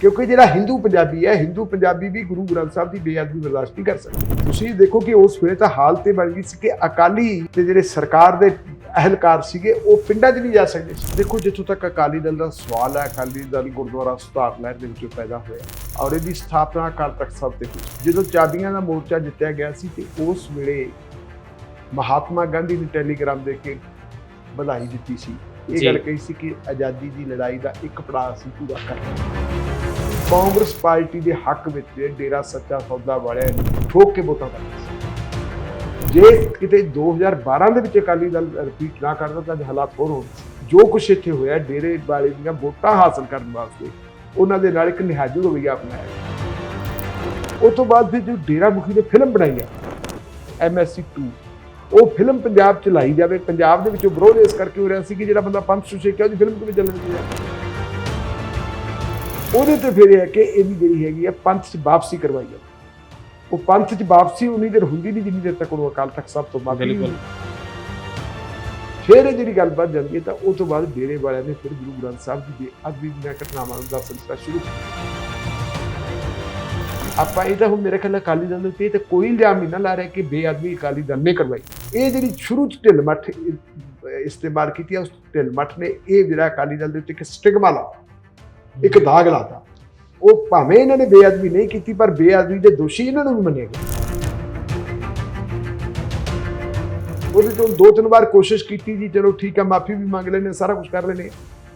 ਕਿਉਂਕਿ ਜਿਹੜਾ ਹਿੰਦੂ ਪੰਜਾਬੀ ਹੈ ਹਿੰਦੂ ਪੰਜਾਬੀ ਵੀ ਗੁਰੂ ਗ੍ਰੰਥ ਸਾਹਿਬ ਦੀ ਬੇਅਦਬੀ ਬਰਦਾਸ਼ਤ ਨਹੀਂ ਕਰ ਸਕਦਾ। ਤੁਸੀਂ ਦੇਖੋ ਕਿ ਉਸ ਵੇਲੇ ਤਾਂ ਹਾਲਤ ਇਹ ਬਣ ਗਈ ਸੀ ਕਿ ਅਕਾਲੀ ਤੇ ਜਿਹੜੇ ਸਰਕਾਰ ਦੇ ਅਹਿਲਕਾਰ ਸੀਗੇ ਉਹ ਪਿੰਡਾਂ 'ਚ ਨਹੀਂ ਜਾ ਸਕਦੇ ਸੀ। ਦੇਖੋ ਜਿੱਥੋਂ ਤੱਕ ਅਕਾਲੀ ਦਲ ਦਾ ਸਵਾਲ ਹੈ ਅਕਾਲੀ ਦਲ ਗੁਰਦੁਆਰਾ ਸੁਧਾਰ ਲਹਿਰ ਦੇ ਵਿੱਚੋਂ ਪੈਦਾ ਹੋਇਆ। ਔਰ ਇਹਦੀ ਸਥਾਪਨਾ ਅਕਾਲ ਤਖਤ ਸਾਹਿਬ ਤੇ ਹੋਈ। ਜਦੋਂ ਚਾਬੀਆਂ ਦਾ ਮੋਰਚਾ ਜਿੱਤਿਆ ਗਿਆ ਸੀ ਤੇ ਉਸ ਵੇਲੇ ਮਹਾਤਮਾ ਗਾਂਧੀ ਨੇ ਟੈਲੀਗ੍ਰਾਮ ਦੇ ਕੇ ਵਧਾਈ ਦਿੱਤੀ ਸੀ। ਇਹ। ਗੱਲ ਕਹੀ ਸੀ ਕਿ ਆਜ਼ਾਦੀ ਦੀ ਲੜਾਈ ਦਾ ਇੱਕ ਪੜਾਅ ਅਸੀਂ ਪੂਰਾ ਕਰਨਾ। ਕਾਂਗਰਸ ਪਾਰਟੀ ਦੇ ਹੱਕ ਵਿੱਚ ਡੇਰਾ ਸੱਚਾ ਸੌਦਾ ਵਾਲਿਆਂ ਨੇ ਠੋਕ ਕੇ ਵੋਟਾਂ ਪਾਈਆਂ ਜੇ ਕਿਤੇ 2012 ਦੇ ਵਿੱਚ ਅਕਾਲੀ ਦਲ ਰਿਪੀਟ ਨਾ ਕਰਦਾ ਤਾਂ ਹਾਲਾਤ ਹੋਰ ਹੋਣ। ਜੋ ਕੁਛ ਇੱਥੇ ਹੋਇਆ, ਡੇਰੇ ਵਾਲੇ ਦੀਆਂ ਵੋਟਾਂ ਹਾਸਲ ਕਰਨ ਵਾਸਤੇ ਉਹਨਾਂ ਦੇ ਨਾਲ ਇੱਕ ਨਿਹਾਜੂ ਰਵਈਆ ਅਪਣਾਇਆ ਉਸ ਤੋਂ ਬਾਅਦ ਫਿਰ ਜੋ ਡੇਰਾ ਮੁਖੀ ਨੇ ਫਿਲਮ ਬਣਾਈ ਹੈ ਐਮਐਸਸੀ 2 ਉਹ ਫਿਲਮ ਪੰਜਾਬ ਚ ਲਾਈ ਜਾਵੇ। ਪੰਜਾਬ ਦੇ ਵਿੱਚੋਂ ਵਿਰੋਧ ਇਸ ਕਰਕੇ ਹੋ ਰਿਹਾ ਸੀ ਕਿ ਜਿਹੜਾ ਬੰਦਾ ਪੰਥ ਨੂੰ ਉਹਦੀ ਫਿਲਮ ਕਿਵੇਂ ਚੱਲਣੀ ਹੈ ਉਹਦੇ ਤੇ ਫਿਰ ਇਹ ਹੈ ਕਿ ਇਹਦੀ ਜਿਹੜੀ ਹੈਗੀ ਹੈ ਪੰਥ 'ਚ ਵਾਪਸੀ ਕਰਵਾਈ ਹੈ। ਉਹ ਪੰਥ 'ਚ ਵਾਪਸੀ ਉਨੀ ਦੇਰ ਹੁੰਦੀ ਨਹੀਂ ਜਿੰਨੀ ਦੇਰ ਤੱਕ ਉਹ ਅਕਾਲ ਤਖਤ ਸਾਹਿਬ ਤੋਂ ਮਾਫੀ ਬਿਲਕੁਲ। ਫਿਰ ਇਹ ਜਿਹੜੀ ਗੱਲ ਵੱਧ ਜਾਂਦੀ ਹੈ ਤਾਂ ਉਹ ਤੋਂ ਬਾਅਦ ਡੇਰੇ ਵਾਲਿਆਂ ਨੇ ਫਿਰ ਗੁਰੂ ਗ੍ਰੰਥ ਸਾਹਿਬ ਜੀ ਦੇ ਅਦਬੀ ਦੀਆਂ ਘਟਨਾਵਾਂ ਦਾ ਸਿਲਸਿਲਾ ਸ਼ੁਰੂ ਕੀਤਾ। ਆਪਾਂ ਇਹ ਤਾਂ ਹੁਣ ਮੇਰੇ ਖਿਆਲ ਨਾਲ ਅਕਾਲੀ ਦਲ ਦੇ ਉੱਤੇ ਤਾਂ ਕੋਈ ਇਲਜ਼ਾਮ ਨਹੀਂ ਨਾ ਲਾ ਰਿਹਾ ਕਿ ਬੇਅਦਬੀ ਅਕਾਲੀ ਦਲ ਨੇ ਕਰਵਾਈ। ਇਹ ਜਿਹੜੀ ਸ਼ੁਰੂ ਚ ਢਿੱਲ ਮੱਠ ਇਸਤੇਮਾਲ ਕੀਤੀ ਹੈ ਉਸ ਢਿੱਲ ਮੱਠ ਨੇ ਇਹ ਜਿਹੜਾ ਅਕਾਲੀ ਦਲ ਦੇ ਉੱਤੇ ਇੱਕ ਸਟਿਗਮਾ ਲਾ ਇੱਕ ਦਾਗ ਲਾਤਾ। ਉਹ ਭਾਵੇਂ ਇਹਨਾਂ ਨੇ ਬੇਅਦਬੀ ਨਹੀਂ ਕੀਤੀ, ਪਰ ਬੇਅਦਬੀ ਦੇ ਦੋਸ਼ੀ ਇਹਨਾਂ ਨੂੰ ਵੀ ਮੰਨਿਆ ਗਿਆ ਉਹਦੇ ਤੋਂ ਦੋ ਤਿੰਨ ਵਾਰ ਕੋਸ਼ਿਸ਼ ਕੀਤੀ ਜੀ, ਚਲੋ ਠੀਕ ਹੈ ਮਾਫੀ ਵੀ ਮੰਗ ਲੈਣੇ ਸਾਰਾ ਕੁਝ ਕਰ ਲੈਣੇ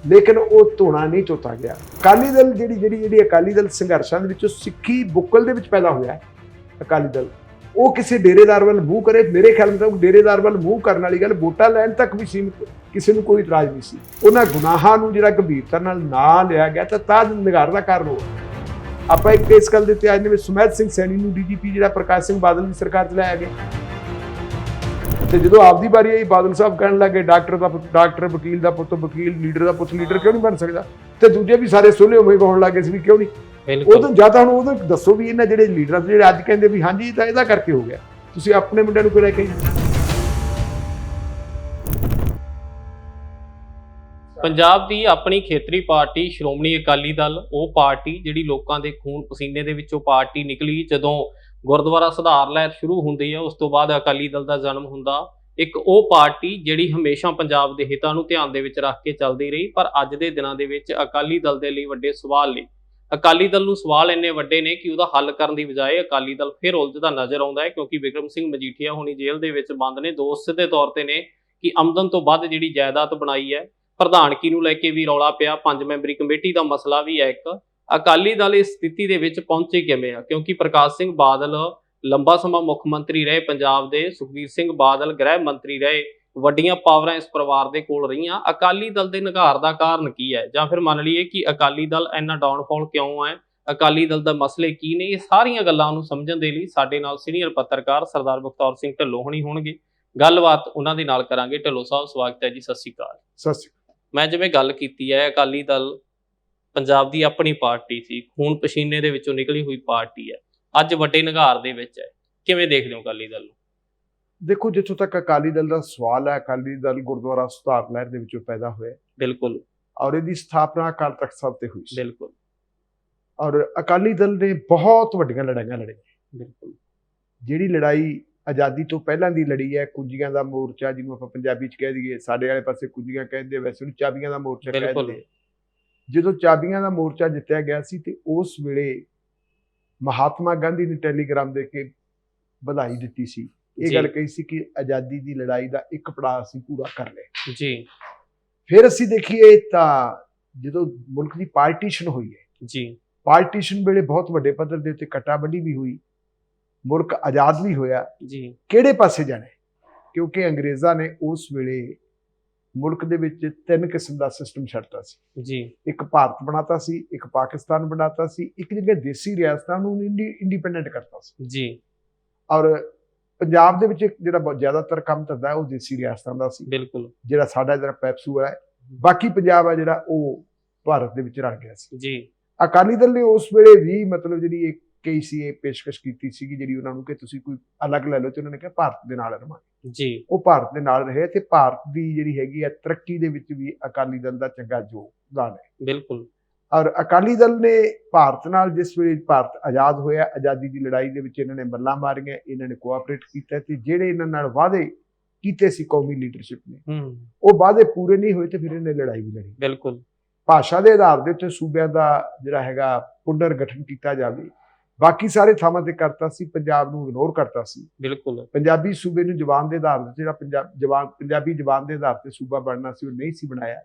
ਲੇਕਿਨ ਉਹ ਧੋਣਾ ਨਹੀਂ ਚੋਤਾ ਗਿਆ। ਅਕਾਲੀ ਦਲ ਜਿਹੜੀ ਜਿਹੜੀ ਜਿਹੜੀ ਅਕਾਲੀ ਦਲ ਸੰਘਰਸ਼ਾਂ ਦੇ ਵਿੱਚੋਂ ਸਿੱਖੀ ਬੁੱਕਲ ਦੇ ਵਿੱਚ ਪੈਦਾ ਹੋਇਆ ਅਕਾਲੀ ਦਲ। ਉਹ ਕਿਸੇ ਡੇਰੇਦਾਰ ਵੱਲ ਮੂੰਹ ਕਰੇ, ਮੇਰੇ ਖਿਆਲ ਮੁਤਾਬਕ ਡੇਰੇਦਾਰ ਵੱਲ ਮੂੰਹ ਕਰਨ ਵਾਲੀ ਗੱਲ ਵੋਟਾਂ ਲੈਣ ਤੱਕ ਵੀ ਸੀਮਿਤ ਕਿਸੇ ਨੂੰ ਕੋਈ ਇਤਰਾਜ਼ ਨਹੀਂ ਸੀ। ਉਹਨਾਂ ਗੁਨਾਹਾਂ ਨੂੰ ਜਿਹੜਾ ਗੰਭੀਰਤਾ ਨਾਲ ਨਾ ਲਿਆ ਗਿਆ, ਤਾਂ ਤਾਂ ਨਿਗਾਰ ਦਾ ਕਾਰਨ ਹੋ। ਆਪਾਂ ਇੱਕ ਇਸ ਗੱਲ ਦੇ ਉੱਤੇ ਅੱਜ ਨੇ ਸੁਮੇਧ ਸਿੰਘ ਸੈਣੀ ਨੂੰ ਡੀਜੀਪੀ ਜਿਹੜਾ ਪ੍ਰਕਾਸ਼ ਸਿੰਘ ਬਾਦਲ ਦੀ ਸਰਕਾਰ ਚ ਲਾਇਆ ਗਿਆ। ਤੇ ਜਦੋਂ ਆਪਦੀ ਵਾਰੀ ਆਈ, ਬਾਦਲ ਸਾਹਿਬ ਕਹਿਣ ਲੱਗੇ, ਡਾਕਟਰ ਦਾ ਪੁੱਤ, ਡਾਕਟਰ ਵਕੀਲ ਦਾ ਪੁੱਤ, ਵਕੀਲ, ਲੀਡਰ ਦਾ ਪੁੱਤ, ਲੀਡਰ ਕਿਉਂ ਨਹੀਂ ਬਣ ਸਕਦਾ? ਤੇ ਦੂਜੇ ਵੀ ਸਾਰੇ ਸੁਲੇ ਹੋਏ ਹੋਣ ਲੱਗੇ ਸੀ ਵੀ ਕਿਉਂ ਨਹੀਂ? ਉਦੋਂ ਜਾਂ ਤਾਂ ਹੁਣ ਉਦੋਂ ਦੱਸੋ ਵੀ ਇਹਨਾਂ ਜਿਹੜੇ ਲੀਡਰਾਂ ਜਿਹੜੇ ਅੱਜ ਕਹਿੰਦੇ ਵੀ ਹਾਂਜੀ ਤਾਂ ਇਹਦਾ ਕਰਕੇ ਹੋ ਗਿਆ। ਤੁਸੀਂ ਆਪਣੇ ਮੁੰਡਿਆਂ ਨੂੰ ਕਿਉਂ ਲੈ ਕੇ? ਪੰਜਾਬ ਦੀ ਆਪਣੀ ਖੇਤਰੀ ਪਾਰਟੀ ਸ਼੍ਰੋਮਣੀ ਅਕਾਲੀ ਦਲ ਉਹ ਪਾਰਟੀ ਜਿਹੜੀ ਲੋਕਾਂ ਦੇ ਖੂਨ ਪਸੀਨੇ ਦੇ ਵਿੱਚੋਂ ਪਾਰਟੀ ਨਿਕਲੀ ਜਦੋਂ ਗੁਰਦੁਆਰਾ ਸੁਧਾਰ ਲਹਿਰ ਸ਼ੁਰੂ ਹੁੰਦੀ ਹੈ ਉਸ ਤੋਂ ਬਾਅਦ ਅਕਾਲੀ ਦਲ ਦਾ ਜਨਮ ਹੁੰਦਾ। ਇੱਕ ਉਹ ਪਾਰਟੀ ਜਿਹੜੀ ਹਮੇਸ਼ਾ ਪੰਜਾਬ ਦੇ ਹਿੱਤਾਂ ਨੂੰ ਧਿਆਨ ਦੇ ਵਿੱਚ ਰੱਖ ਕੇ ਚੱਲਦੀ ਰਹੀ ਪਰ ਅੱਜ ਦੇ ਦਿਨਾਂ ਦੇ ਵਿੱਚ ਅਕਾਲੀ ਦਲ ਦੇ ਲਈ ਵੱਡੇ ਸਵਾਲ ਨੇ। ਅਕਾਲੀ ਦਲ ਨੂੰ ਸਵਾਲ ਇੰਨੇ ਵੱਡੇ ਨੇ ਕਿ ਉਹਦਾ ਹੱਲ ਕਰਨ ਦੀ ਬਜਾਏ ਅਕਾਲੀ ਦਲ ਫਿਰ ਉਲਝਦਾ ਨਜ਼ਰ ਆਉਂਦਾ ਹੈ, ਕਿਉਂਕਿ ਵਿਕਰਮ ਸਿੰਘ ਮਜੀਠੀਆ ਹੁਣੀ ਜੇਲ੍ਹ ਦੇ ਵਿੱਚ ਬੰਦ ਨੇ ਦੋਸਤ ਦੇ ਤੌਰ ਤੇ ਨੇ ਕਿ ਆਮਦਨ ਤੋਂ ਵੱਧ ਜਿਹੜੀ ਜਾਇਦਾਦ ਬਣਾਈ ਹੈ, ਪ੍ਰਧਾਨਗੀ ਨੂੰ ਲੈ ਕੇ ਵੀ ਰੌਲਾ ਪਿਆ, ਪੰਜ ਮੈਂਬਰੀ ਕਮੇਟੀ ਦਾ ਮਸਲਾ ਵੀ ਹੈ ਇੱਕ। ਅਕਾਲੀ ਦਲ ਇਸ ਸਥਿਤੀ ਦੇ ਵਿੱਚ ਪਹੁੰਚੇ ਕਿਵੇਂ ਆ? ਕਿਉਂਕਿ ਪ੍ਰਕਾਸ਼ ਸਿੰਘ ਬਾਦਲ ਲੰਬਾ ਸਮਾਂ ਮੁੱਖ ਮੰਤਰੀ ਰਹੇ, ਪੰਜਾਬ ਦੇ ਸੁਖਬੀਰ ਸਿੰਘ ਬਾਦਲ ਗ੍ਰਹਿ ਮੰਤਰੀ ਰਹੇ ਵੱਡੀਆਂ ਪਾਵਰਾਂ ਇਸ ਪਰਿਵਾਰ ਦੇ ਕੋਲ ਰਹੀਆਂ। ਅਕਾਲੀ ਦਲ ਦੇ ਨਿਘਾਰ ਦਾ ਕਾਰਨ ਕੀ ਹੈ? ਜਾਂ ਫਿਰ ਮੰਨ ਲਈਏ ਕਿ ਅਕਾਲੀ ਦਲ ਇੰਨਾ ਡਾਊਨਫਾਲ ਕਿਉਂ ਹੈ? ਅਕਾਲੀ ਦਲ ਦਾ ਮਸਲੇ ਕੀ ਨੇ? ਇਹ ਸਾਰੀਆਂ ਗੱਲਾਂ ਨੂੰ ਸਮਝਣ ਦੇ ਲਈ ਸਾਡੇ ਨਾਲ ਸੀਨੀਅਰ ਪੱਤਰਕਾਰ ਸਰਦਾਰ ਬਖਤੌਰ ਸਿੰਘ ਢਿੱਲੋਂ ਹੋਣੀ ਹੋਣਗੇ। ਗੱਲਬਾਤ ਉਹਨਾਂ ਦੇ ਨਾਲ ਕਰਾਂਗੇ। ਢਿੱਲੋਂ ਸਾਹਿਬ ਸਵਾਗਤ ਹੈ ਜੀ। ਸਤਿ ਸ਼੍ਰੀ ਅਕਾਲ। ਸਤਿ ਸ਼੍ਰੀ ਮੈਂ ਜਿਵੇਂ ਗੱਲ ਕੀਤੀ ਹੈ ਅਕਾਲੀ ਦਲ ਪੰਜਾਬ ਦੀ ਆਪਣੀ ਪਾਰਟੀ ਸੀ। ਖੂਨ ਪਸੀਨੇ ਦੇ ਵਿੱਚੋਂ ਨਿਕਲੀ ਹੋਈ ਪਾਰਟੀ ਹੈ। ਅੱਜ ਵੱਡੇ ਨਿਗਾਰ ਦੇ ਵਿੱਚ ਹੈ। ਕਿਵੇਂ ਦੇਖਦੇ ਹੋ ਅਕਾਲੀ ਦਲ ਨੂੰ? ਦੇਖੋ ਜਿੱਥੋਂ ਤੱਕ ਅਕਾਲੀ ਦਲ ਦਾ ਸਵਾਲ ਹੈ ਅਕਾਲੀ ਦਲ ਗੁਰਦੁਆਰਾ ਸੁਧਾਰ ਲਹਿਰ ਦੇ ਵਿੱਚੋਂ ਪੈਦਾ ਹੋਇਆ ਬਿਲਕੁਲ। ਔਰ ਇਹਦੀ ਸਥਾਪਨਾ ਅਕਾਲ ਤਖਤ ਸਾਹਿਬ ਤੇ ਹੋਈ ਬਿਲਕੁਲ। ਔਰ ਅਕਾਲੀ ਦਲ ਨੇ ਬਹੁਤ ਵੱਡੀਆਂ ਲੜਾਈਆਂ ਲੜੀਆਂ। ਬਿਲਕੁਲ। ਜਿਹੜੀ ਲੜਾਈ ਆਜ਼ਾਦੀ ਤੋਂ ਪਹਿਲਾਂ ਦੀ ਲੜੀ ਹੈ ਕੁੰਜੀਆਂ ਦਾ ਮੋਰਚਾ ਜਿਹਨੂੰ ਆਪਾਂ ਪੰਜਾਬੀ ਚ ਕਹਿ ਦਈਏ ਸਾਡੇ ਵਾਲੇ ਪਾਸੇ ਕੁੰਜੀਆਂ ਕਹਿੰਦੇ ਵੈਸੇ ਉਹਨੂੰ ਚਾਬੀਆਂ ਦਾ ਮੋਰਚਾ ਬਿਲਕੁਲ। ਕਹਿੰਦੇ ਜਦੋਂ ਚਾਬੀਆਂ ਦਾ ਮੋਰਚਾ ਜਿੱਤਿਆ ਗਿਆ ਸੀ ਤੇ ਉਸ ਵੇਲੇ ਮਹਾਤਮਾ ਗਾਂਧੀ ਨੇ ਟੈਲੀਗ੍ਰਾਮ ਦੇ ਕੇ ਵਧਾਈ ਦਿੱਤੀ ਸੀ। ਇਹ। ਗੱਲ ਕਹੀ ਸੀ ਕਿ ਆਜ਼ਾਦੀ ਦੀ ਲੜਾਈ ਦਾ ਇੱਕ ਪੜਾਅ ਅਸੀਂ ਪੂਰਾ ਕਰ ਲਿਆ। ਜੀ। ਫਿਰ ਅਸੀਂ ਦੇਖੀਏ ਤਾਂ ਜਦੋਂ ਮੁਲਕ ਦੀ ਪਾਰਟੀਸ਼ਨ ਹੋਈ ਹੈ ਜੀ। ਪਾਰਟੀਸ਼ਨ ਵੇਲੇ ਬਹੁਤ ਵੱਡੇ ਪੱਧਰ ਦੇ ਉੱਤੇ ਕਟਾਬੰਦੀ ਵੀ ਹੋਈ ਮੁਲਕ ਆਜ਼ਾਦ ਵੀ ਹੋਇਆ। ਜੀ। ਕਿਹੜੇ ਪਾਸੇ ਜਾਣਾ? ਕਿਉਂਕਿ ਅੰਗਰੇਜ਼ਾਂ ਨੇ ਉਸ ਵੇਲੇ ਮੁਲਕ ਦੇ ਵਿੱਚ ਤਿੰਨ ਕਿਸਮ ਦਾ ਸਿਸਟਮ ਛੱਡਤਾ ਸੀ। ਜੀ। ਇੱਕ ਭਾਰਤ ਬਣਾਤਾ ਸੀ ਇੱਕ ਪਾਕਿਸਤਾਨ ਬਣਾਤਾ ਸੀ ਇੱਕ ਜਗ੍ਹਾ ਦੇਸੀ ਰਿਆਸਤਾਂ ਨੂੰ ਇੰਡੀਪੈਂਡੈਂਟ ਕਰਤਾ ਸੀ। ਜੀ। ਔਰ ਪੰਜਾਬ ਦੇ ਵਿੱਚ ਜਿਹੜਾ ਬਹੁਤ ਜ਼ਿਆਦਾਤਰ ਕੰਮ ਹੈ ਉਹ ਦੇਸੀ ਰਿਆਸਤਾਂ ਦਾ ਸੀ। ਬਿਲਕੁਲ। ਜਿਹੜਾ ਸਾਡਾ ਜਿਹੜਾ ਪੈਪਸੂ ਹੈ ਬਾਕੀ ਪੰਜਾਬ ਹੈ ਜਿਹੜਾ ਉਹ ਭਾਰਤ ਦੇ ਵਿੱਚ ਰਲ ਗਿਆ ਸੀ। ਜੀ। ਅਕਾਲੀ ਦਲ ਨੇ ਉਸ ਵੇਲੇ ਵੀ ਮਤਲਬ ਜਿਹੜੀ ਇੱਕ ਇਹ ਪੇਸ਼ਕਸ਼ ਕੀਤੀ ਸੀਗੀ ਜਿਹੜੀ ਉਹਨਾਂ ਨੂੰ ਕਿ ਤੁਸੀਂ ਕੋਈ ਅਲੱਗ ਲੈ ਲਓ ਤੇ ਉਹਨਾਂ ਨੇ ਕਿਹਾ ਭਾਰਤ ਦੇ ਨਾਲ ਰਵਾਂਗੇ। ਜੀ। ਉਹ ਭਾਰਤ ਦੇ ਨਾਲ ਰਹੇ ਤੇ ਭਾਰਤ ਦੀ ਜਿਹੜੀ ਹੈਗੀ ਹੈ ਤਰੱਕੀ ਦੇ ਵਿੱਚ ਵੀ ਅਕਾਲੀ ਦਲ ਦਾ ਚੰਗਾ ਯੋਗਦਾਨ ਹੈ। ਬਿਲਕੁਲ। ਔਰ ਅਕਾਲੀ ਦਲ ਨੇ ਭਾਰਤ ਨਾਲ ਜਿਸ ਵੇਲੇ ਭਾਰਤ ਆਜ਼ਾਦ ਹੋਇਆ ਆਜ਼ਾਦੀ ਦੀ ਲੜਾਈ ਦੇ ਵਿੱਚ ਇਹਨਾਂ ਨੇ ਮੱਲਾਂ ਮਾਰੀਆਂ ਇਹਨਾਂ ਨੇ ਕੋਆਪਰੇਟ ਕੀਤਾ ਤੇ ਜਿਹੜੇ ਇਹਨਾਂ ਨਾਲ ਵਾਅਦੇ ਕੀਤੇ ਸੀ ਕੌਮੀ ਲੀਡਰਸ਼ਿਪ ਨੇ ਉਹ ਵਾਅਦੇ ਪੂਰੇ ਨਹੀਂ ਹੋਏ ਤੇ ਫਿਰ ਇਹਨੇ ਲੜਾਈ ਵੀ ਲੜੀ। ਬਿਲਕੁਲ। ਭਾਸ਼ਾ ਦੇ ਆਧਾਰ ਦੇ ਉੱਤੇ ਸੂਬਿਆਂ ਦਾ ਜਿਹੜਾ ਹੈਗਾ ਪੁਨਰ ਗਠਨ ਕੀਤਾ ਜਾਵੇ। ਬਾਕੀ ਸਾਰੇ ਥਾਵਾਂ ਤੇ ਕਰਤਾ ਸੀ ਪੰਜਾਬ ਨੂੰ ਇਗਨੋਰ ਕਰਤਾ ਸੀ। ਬਿਲਕੁਲ। ਪੰਜਾਬੀ ਸੂਬੇ ਨੂੰ ਜ਼ਬਾਨ ਦੇ ਆਧਾਰ ਤੇ ਜਿਹੜਾ ਪੰਜਾਬ ਜਵਾਨ ਪੰਜਾਬੀ ਜ਼ਬਾਨ ਦੇ ਆਧਾਰ ਤੇ ਸੂਬਾ ਬਣਨਾ ਸੀ ਉਹ ਨਹੀਂ ਸੀ ਬਣਾਇਆ।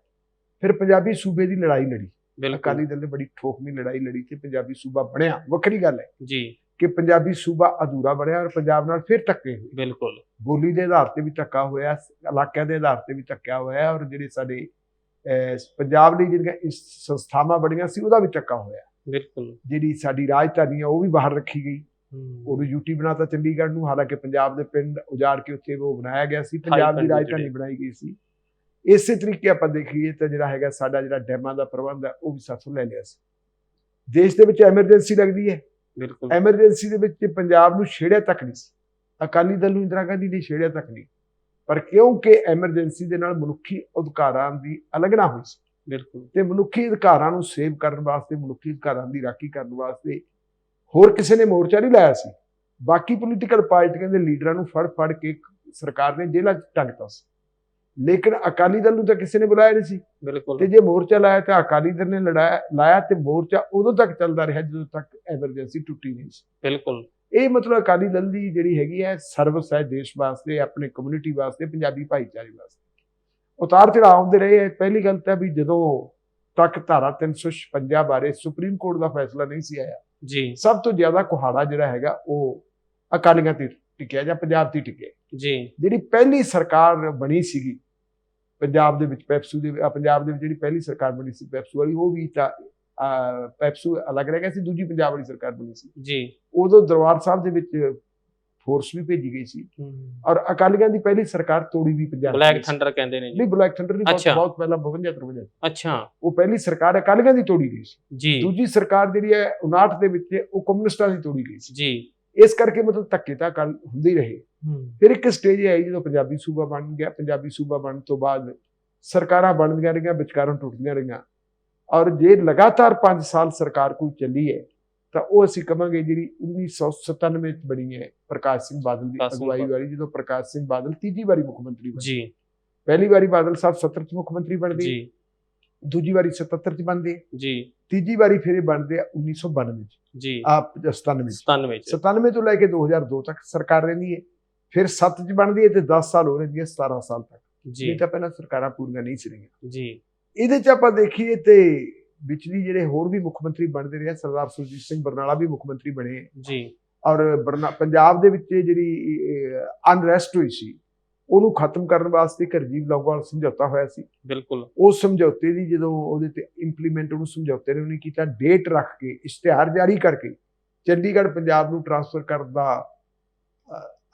ਫਿਰ ਪੰਜਾਬੀ ਸੂਬੇ ਦੀ ਲੜਾਈ ਲੜੀ। ਅਕਾਲੀ ਦਲ ਨੇ ਬੜੀ ਠੋਕਵੀਂ ਲੜਾਈ ਲੜੀ ਤੇ ਪੰਜਾਬੀ ਸੂਬਾ ਬਣਿਆ। ਵੱਖਰੀ ਗੱਲ ਹੈ ਜੀ। ਕਿ ਪੰਜਾਬੀ ਸੂਬਾ ਅਧੂਰਾ ਬਣਿਆ ਔਰ ਪੰਜਾਬ ਨਾਲ ਫਿਰ ਧੱਕੇ ਹੋਏ। ਬਿਲਕੁਲ। ਬੋਲੀ ਦੇ ਆਧਾਰ ਤੇ ਵੀ ਧੱਕਾ ਹੋਇਆ ਇਲਾਕਿਆਂ ਦੇ ਆਧਾਰ ਤੇ ਵੀ ਧੱਕਾ ਹੋਇਆ ਔਰ ਜਿਹੜੇ ਸਾਡੇ ਪੰਜਾਬ ਲਈ ਜਿਹੜੀਆਂ ਇਸ ਸੰਸਥਾਵਾਂ ਬਣੀਆਂ ਸੀ ਉਹਦਾ ਵੀ ਧੱਕਾ ਹੋਇਆ। ਬਿਲਕੁਲ। ਜਿਹੜੀ ਸਾਡੀ ਰਾਜਧਾਨੀ ਆ ਉਹ ਵੀ ਬਾਹਰ ਰੱਖੀ ਗਈ। ਉਹਨੂੰ ਯੂਟੀ ਬਣਾਤਾ ਚੰਡੀਗੜ੍ਹ ਨੂੰ। ਹਾਲਾਂਕਿ ਪੰਜਾਬ ਦੇ ਪਿੰਡ ਉਜਾੜ ਕੇ ਉੱਥੇ ਉਹ ਬਣਾਇਆ ਗਿਆ ਸੀ। ਪੰਜਾਬ ਦੀ ਰਾਜਧਾਨੀ। ਬਣਾਈ ਗਈ ਸੀ। ਇਸੇ ਤਰੀਕੇ ਆਪਾਂ ਦੇਖੀਏ ਤਾਂ ਜਿਹੜਾ ਹੈਗਾ ਸਾਡਾ ਜਿਹੜਾ ਡੈਮਾਂ ਦਾ ਪ੍ਰਬੰਧ ਹੈ ਉਹ ਵੀ ਸਾਥੋਂ ਲੈ ਲਿਆ ਸੀ। ਦੇਸ਼ ਦੇ ਵਿੱਚ ਐਮਰਜੈਂਸੀ ਲੱਗਦੀ ਹੈ। ਬਿਲਕੁਲ। ਐਮਰਜੈਂਸੀ ਦੇ ਵਿੱਚ ਪੰਜਾਬ ਨੂੰ ਛੇੜਿਆ ਤੱਕ ਨਹੀਂ ਸੀ। ਅਕਾਲੀ ਦਲ ਨੂੰ ਇੰਦਰਾ ਗਾਂਧੀ ਨੇ ਛੇੜਿਆ ਤੱਕ ਨਹੀਂ। ਪਰ ਕਿਉਂਕਿ ਐਮਰਜੈਂਸੀ ਦੇ ਨਾਲ ਮਨੁੱਖੀ ਅਧਿਕਾਰਾਂ ਦੀ ਅਲਗਣਾ ਹੋਈ ਸੀ। ਬਿਲਕੁਲ। ਤੇ ਮਨੁੱਖੀ ਅਧਿਕਾਰਾਂ ਨੂੰ ਸੇਵ ਕਰਨ ਵਾਸਤੇ ਮਨੁੱਖੀ ਅਧਿਕਾਰਾਂ ਦੀ ਰਾਖੀ ਕਰਨ ਵਾਸਤੇ ਹੋਰ ਕਿਸੇ ਨੇ ਮੋਰਚਾ ਨਹੀਂ ਲਾਇਆ ਸੀ। ਬਾਕੀ ਪੋਲੀਟੀਕਲ ਪਾਰਟੀਆਂ ਦੇ ਲੀਡਰਾਂ ਨੂੰ ਫੜ ਫੜ ਕੇ ਸਰਕਾਰ ਨੇ ਜੇਲ੍ਹਾਂ 'ਚ ਟੰਗਤਾ ਸੀ। ਲੇਕਿਨ ਅਕਾਲੀ ਦਲ ਨੂੰ ਤਾਂ ਕਿਸੇ ਨੇ ਬੁਲਾਇਆ ਨਹੀਂ ਸੀ। ਬਿਲਕੁਲ। ਤੇ ਜੇ ਮੋਰਚਾ ਲਾਇਆ ਤਾਂ ਅਕਾਲੀ ਦਲ ਨੇ ਲੜਾਇਆ ਲਾਇਆ ਤੇ ਮੋਰਚਾ ਉਦੋਂ ਤੱਕ ਚੱਲਦਾ ਰਿਹਾ ਜਦੋਂ ਤੱਕ ਐਮਰਜੈਂਸੀ ਟੁੱਟੀ ਨਹੀਂ ਸੀ। ਬਿਲਕੁਲ। ਇਹ ਮਤਲਬ ਅਕਾਲੀ ਦਲ ਦੀ ਜਿਹੜੀ ਹੈਗੀ ਹੈ ਸਰਵਿਸ ਹੈ ਦੇਸ਼ ਵਾਸਤੇ ਆਪਣੇ ਕਮਿਊਨਿਟੀ ਵਾਸਤੇ ਪੰਜਾਬੀ ਭਾਈਚਾਰੇ ਵਾਸਤੇ। ਉਤਾਰ ਚੜਾਅ ਆਉਂਦੇ ਰਹੇ। ਹੈ। ਪਹਿਲੀ ਗੱਲ ਤਾਂ ਵੀ ਜਦੋਂ ਤੱਕ ਧਾਰਾ 356 ਬਾਰੇ ਸੁਪਰੀਮ ਕੋਰਟ ਦਾ ਫੈਸਲਾ ਨਹੀਂ ਸੀ ਆਇਆ ਜੀ। ਸਭ ਤੋਂ ਜ਼ਿਆਦਾ ਕੁਹਾੜਾ ਜਿਹੜਾ ਹੈਗਾ ਉਹ ਅਕਾਲੀਆਂ ਤੇ ਟਿਕਿਆ ਜਾਂ ਪੰਜਾਬ ਤੇ ਟਿਕਿਆ। ਜੀ। ਜਿਹੜੀ ਪਹਿਲੀ ਸਰਕਾਰ ਬਣੀ ਸੀਗੀ ਪੰਜਾਬ ਦੇ ਵਿੱਚ ਪੈਪਸੂ ਦੇ ਪੰਜਾਬ ਦੇ ਵਿੱਚ ਜਿਹੜੀ ਪਹਿਲੀ ਸਰਕਾਰ ਬਣੀ ਸੀ ਪੈਪਸੂ ਵਾਲੀ ਉਹ ਵੀ ਪੈਪਸੂ ਅਲੱਗ ਰਹਿ ਗਿਆ ਸੀ ਦੂਜੀ ਪੰਜਾਬ ਵਾਲੀ ਸਰਕਾਰ ਬਣੀ ਸੀ। ਜੀ। ਉਦੋਂ ਦਰਬਾਰ ਸਾਹਿਬ ਦੇ ਵਿੱਚ ਫੋਰਸ ਵੀ ਭੇਜੀ ਗਈ ਸੀ। ਔਰ ਅਕਾਲੀਆਂ ਦੀ ਪਹਿਲੀ ਸਰਕਾਰ ਤੋੜੀ ਵੀ ਪੰਜਾਬ ਬਲੈਕ। ਥੰਡਰ ਕਹਿੰਦੇ ਨੇ ਜੀ। ਨਹੀਂ ਬਲੈਕ ਥੰਡਰ ਦੀ ਬਹੁਤ ਪਹਿਲਾਂ 52 53 ਅੱਛਾ। ਉਹ ਪਹਿਲੀ ਸਰਕਾਰ ਅਕਾਲੀਆਂ ਦੀ ਤੋੜੀ ਗਈ ਸੀ। ਜੀ। ਦੂਜੀ ਸਰਕਾਰ ਜਿਹੜੀ ਹੈ 59 ਦੇ ਵਿੱਚ ਉਹ ਕਮਿਊਨਿਸਟਾਂ ਦੀ ਤੋੜੀ ਗਈ ਸੀ। ਜੀ। ਇਸ ਕਰਕੇ ਮਤਲਬ ਧੱਕੇ ਤਾਂ ਹੁੰਦੇ ਹੀ ਰਹੇ। ਫਿਰ ਇੱਕ ਸਟੇਜ ਆਈ ਜਦੋਂ ਪੰਜਾਬੀ ਸੂਬਾ ਬਣ ਗਿਆ। ਪੰਜਾਬੀ ਸੂਬਾ ਬਣਨ ਤੋਂ ਬਾਅਦ ਸਰਕਾਰਾਂ ਬਣਦੀਆਂ ਰਹੀਆਂ ਵਿਚਕਾਰਾਂ ਟੁੱਟਦੀਆਂ ਰਹੀਆਂ। ਔਰ ਜੇ ਲਗਾਤਾਰ 5 ਸਾਲ ਸਰਕਾਰ ਕੋਈ ਚੱਲੀ ਹੈ ਤਾਂ ਉਹ ਅਸੀਂ ਕਵਾਂਗੇ ਜਿਹੜੀ 1997 ਵਿੱਚ ਬਣੀ ਹੈ ਪ੍ਰਕਾਸ਼ ਸਿੰਘ ਬਾਦਲ ਦੀ ਅਗਵਾਈ। ਵਾਲੀ ਜਦੋਂ ਪ੍ਰਕਾਸ਼ ਸਿੰਘ ਬਾਦਲ ਤੀਜੀ ਵਾਰੀ ਮੁੱਖ ਮੰਤਰੀ ਬਣੇ। ਜੀ। ਪਹਿਲੀ ਵਾਰੀ ਬਾਦਲ ਸਾਹਿਬ 70 ਚ ਮੁੱਖ ਮੰਤਰੀ ਬਣਦੇ। ਜੀ। ਦੂਜੀ ਵਾਰੀ 77 ਚ ਬਣਦੇ। ਜੀ। ਤੀਜੀ ਵਾਰੀ ਫਿਰ ਬਣਦੇ ਆ 1992 ਚ। ਜੀ। ਆਪ 97 ਚ। 97 ਚ। 97 ਤੋਂ ਲੈ ਕੇ 2002 ਤੱਕ ਸਰਕਾਰ ਰਹਿੰਦੀ ਹੈ। ਫਿਰ 7 ਚ ਬਣਦੀ ਹੈ ਤੇ 10 ਸਾਲ ਹੋ ਰਹਿੰਦੀ ਹੈ 17 ਸਾਲ ਤੱਕ। ਜੀ। ਇਹ ਤਾਂ ਪਹਿਲਾਂ ਸਰਕਾਰਾਂ ਪੂਰੀਆਂ ਨਹੀਂ ਸੀ ਰਹੀਆਂ। ਜੀ। ਇਹਦੇ ਚ ਆਪਾਂ ਦੇਖੀਏ ਤੇ ਵਿਚਲੀ ਜਿਹੜੇ ਹੋਰ ਵੀ ਮੁੱਖ ਮੰਤਰੀ ਬਣਦੇ ਰਹੇ ਸਰਦਾਰ ਸੁਰਜੀਤ ਸਿੰਘ ਬਰਨਾਲਾ ਵੀ ਮੁੱਖ ਮੰਤਰੀ ਬਣੇ ਜੀ। ਔਰ ਪੰਜਾਬ ਦੇ ਵਿੱਚ ਜਿਹੜੀ ਅਨਰੈਸਟ ਹੋਈ ਸੀ ਉਹਨੂੰ ਖਤਮ ਕਰਨ ਵਾਸਤੇ ਇੱਕ ਰਾਜੀਵ ਲੌਂਗੋਵਾਲ ਸਮਝੌਤਾ ਹੋਇਆ ਸੀ। ਬਿਲਕੁਲ। ਉਸ ਸਮਝੌਤੇ ਦੀ ਜਦੋਂ ਉਹਦੇ ਤੇ ਇੰਪਲੀਮੈਂਟ ਉਹਨੂੰ ਸਮਝੌਤੇ ਨੇ ਉਹਨੇ ਕੀਤਾ ਡੇਟ ਰੱਖ ਕੇ ਇਸ਼ਤਿਹਾਰ ਜਾਰੀ ਕਰਕੇ ਚੰਡੀਗੜ੍ਹ ਪੰਜਾਬ ਨੂੰ ਟਰਾਂਸਫਰ ਕਰਨ ਦਾ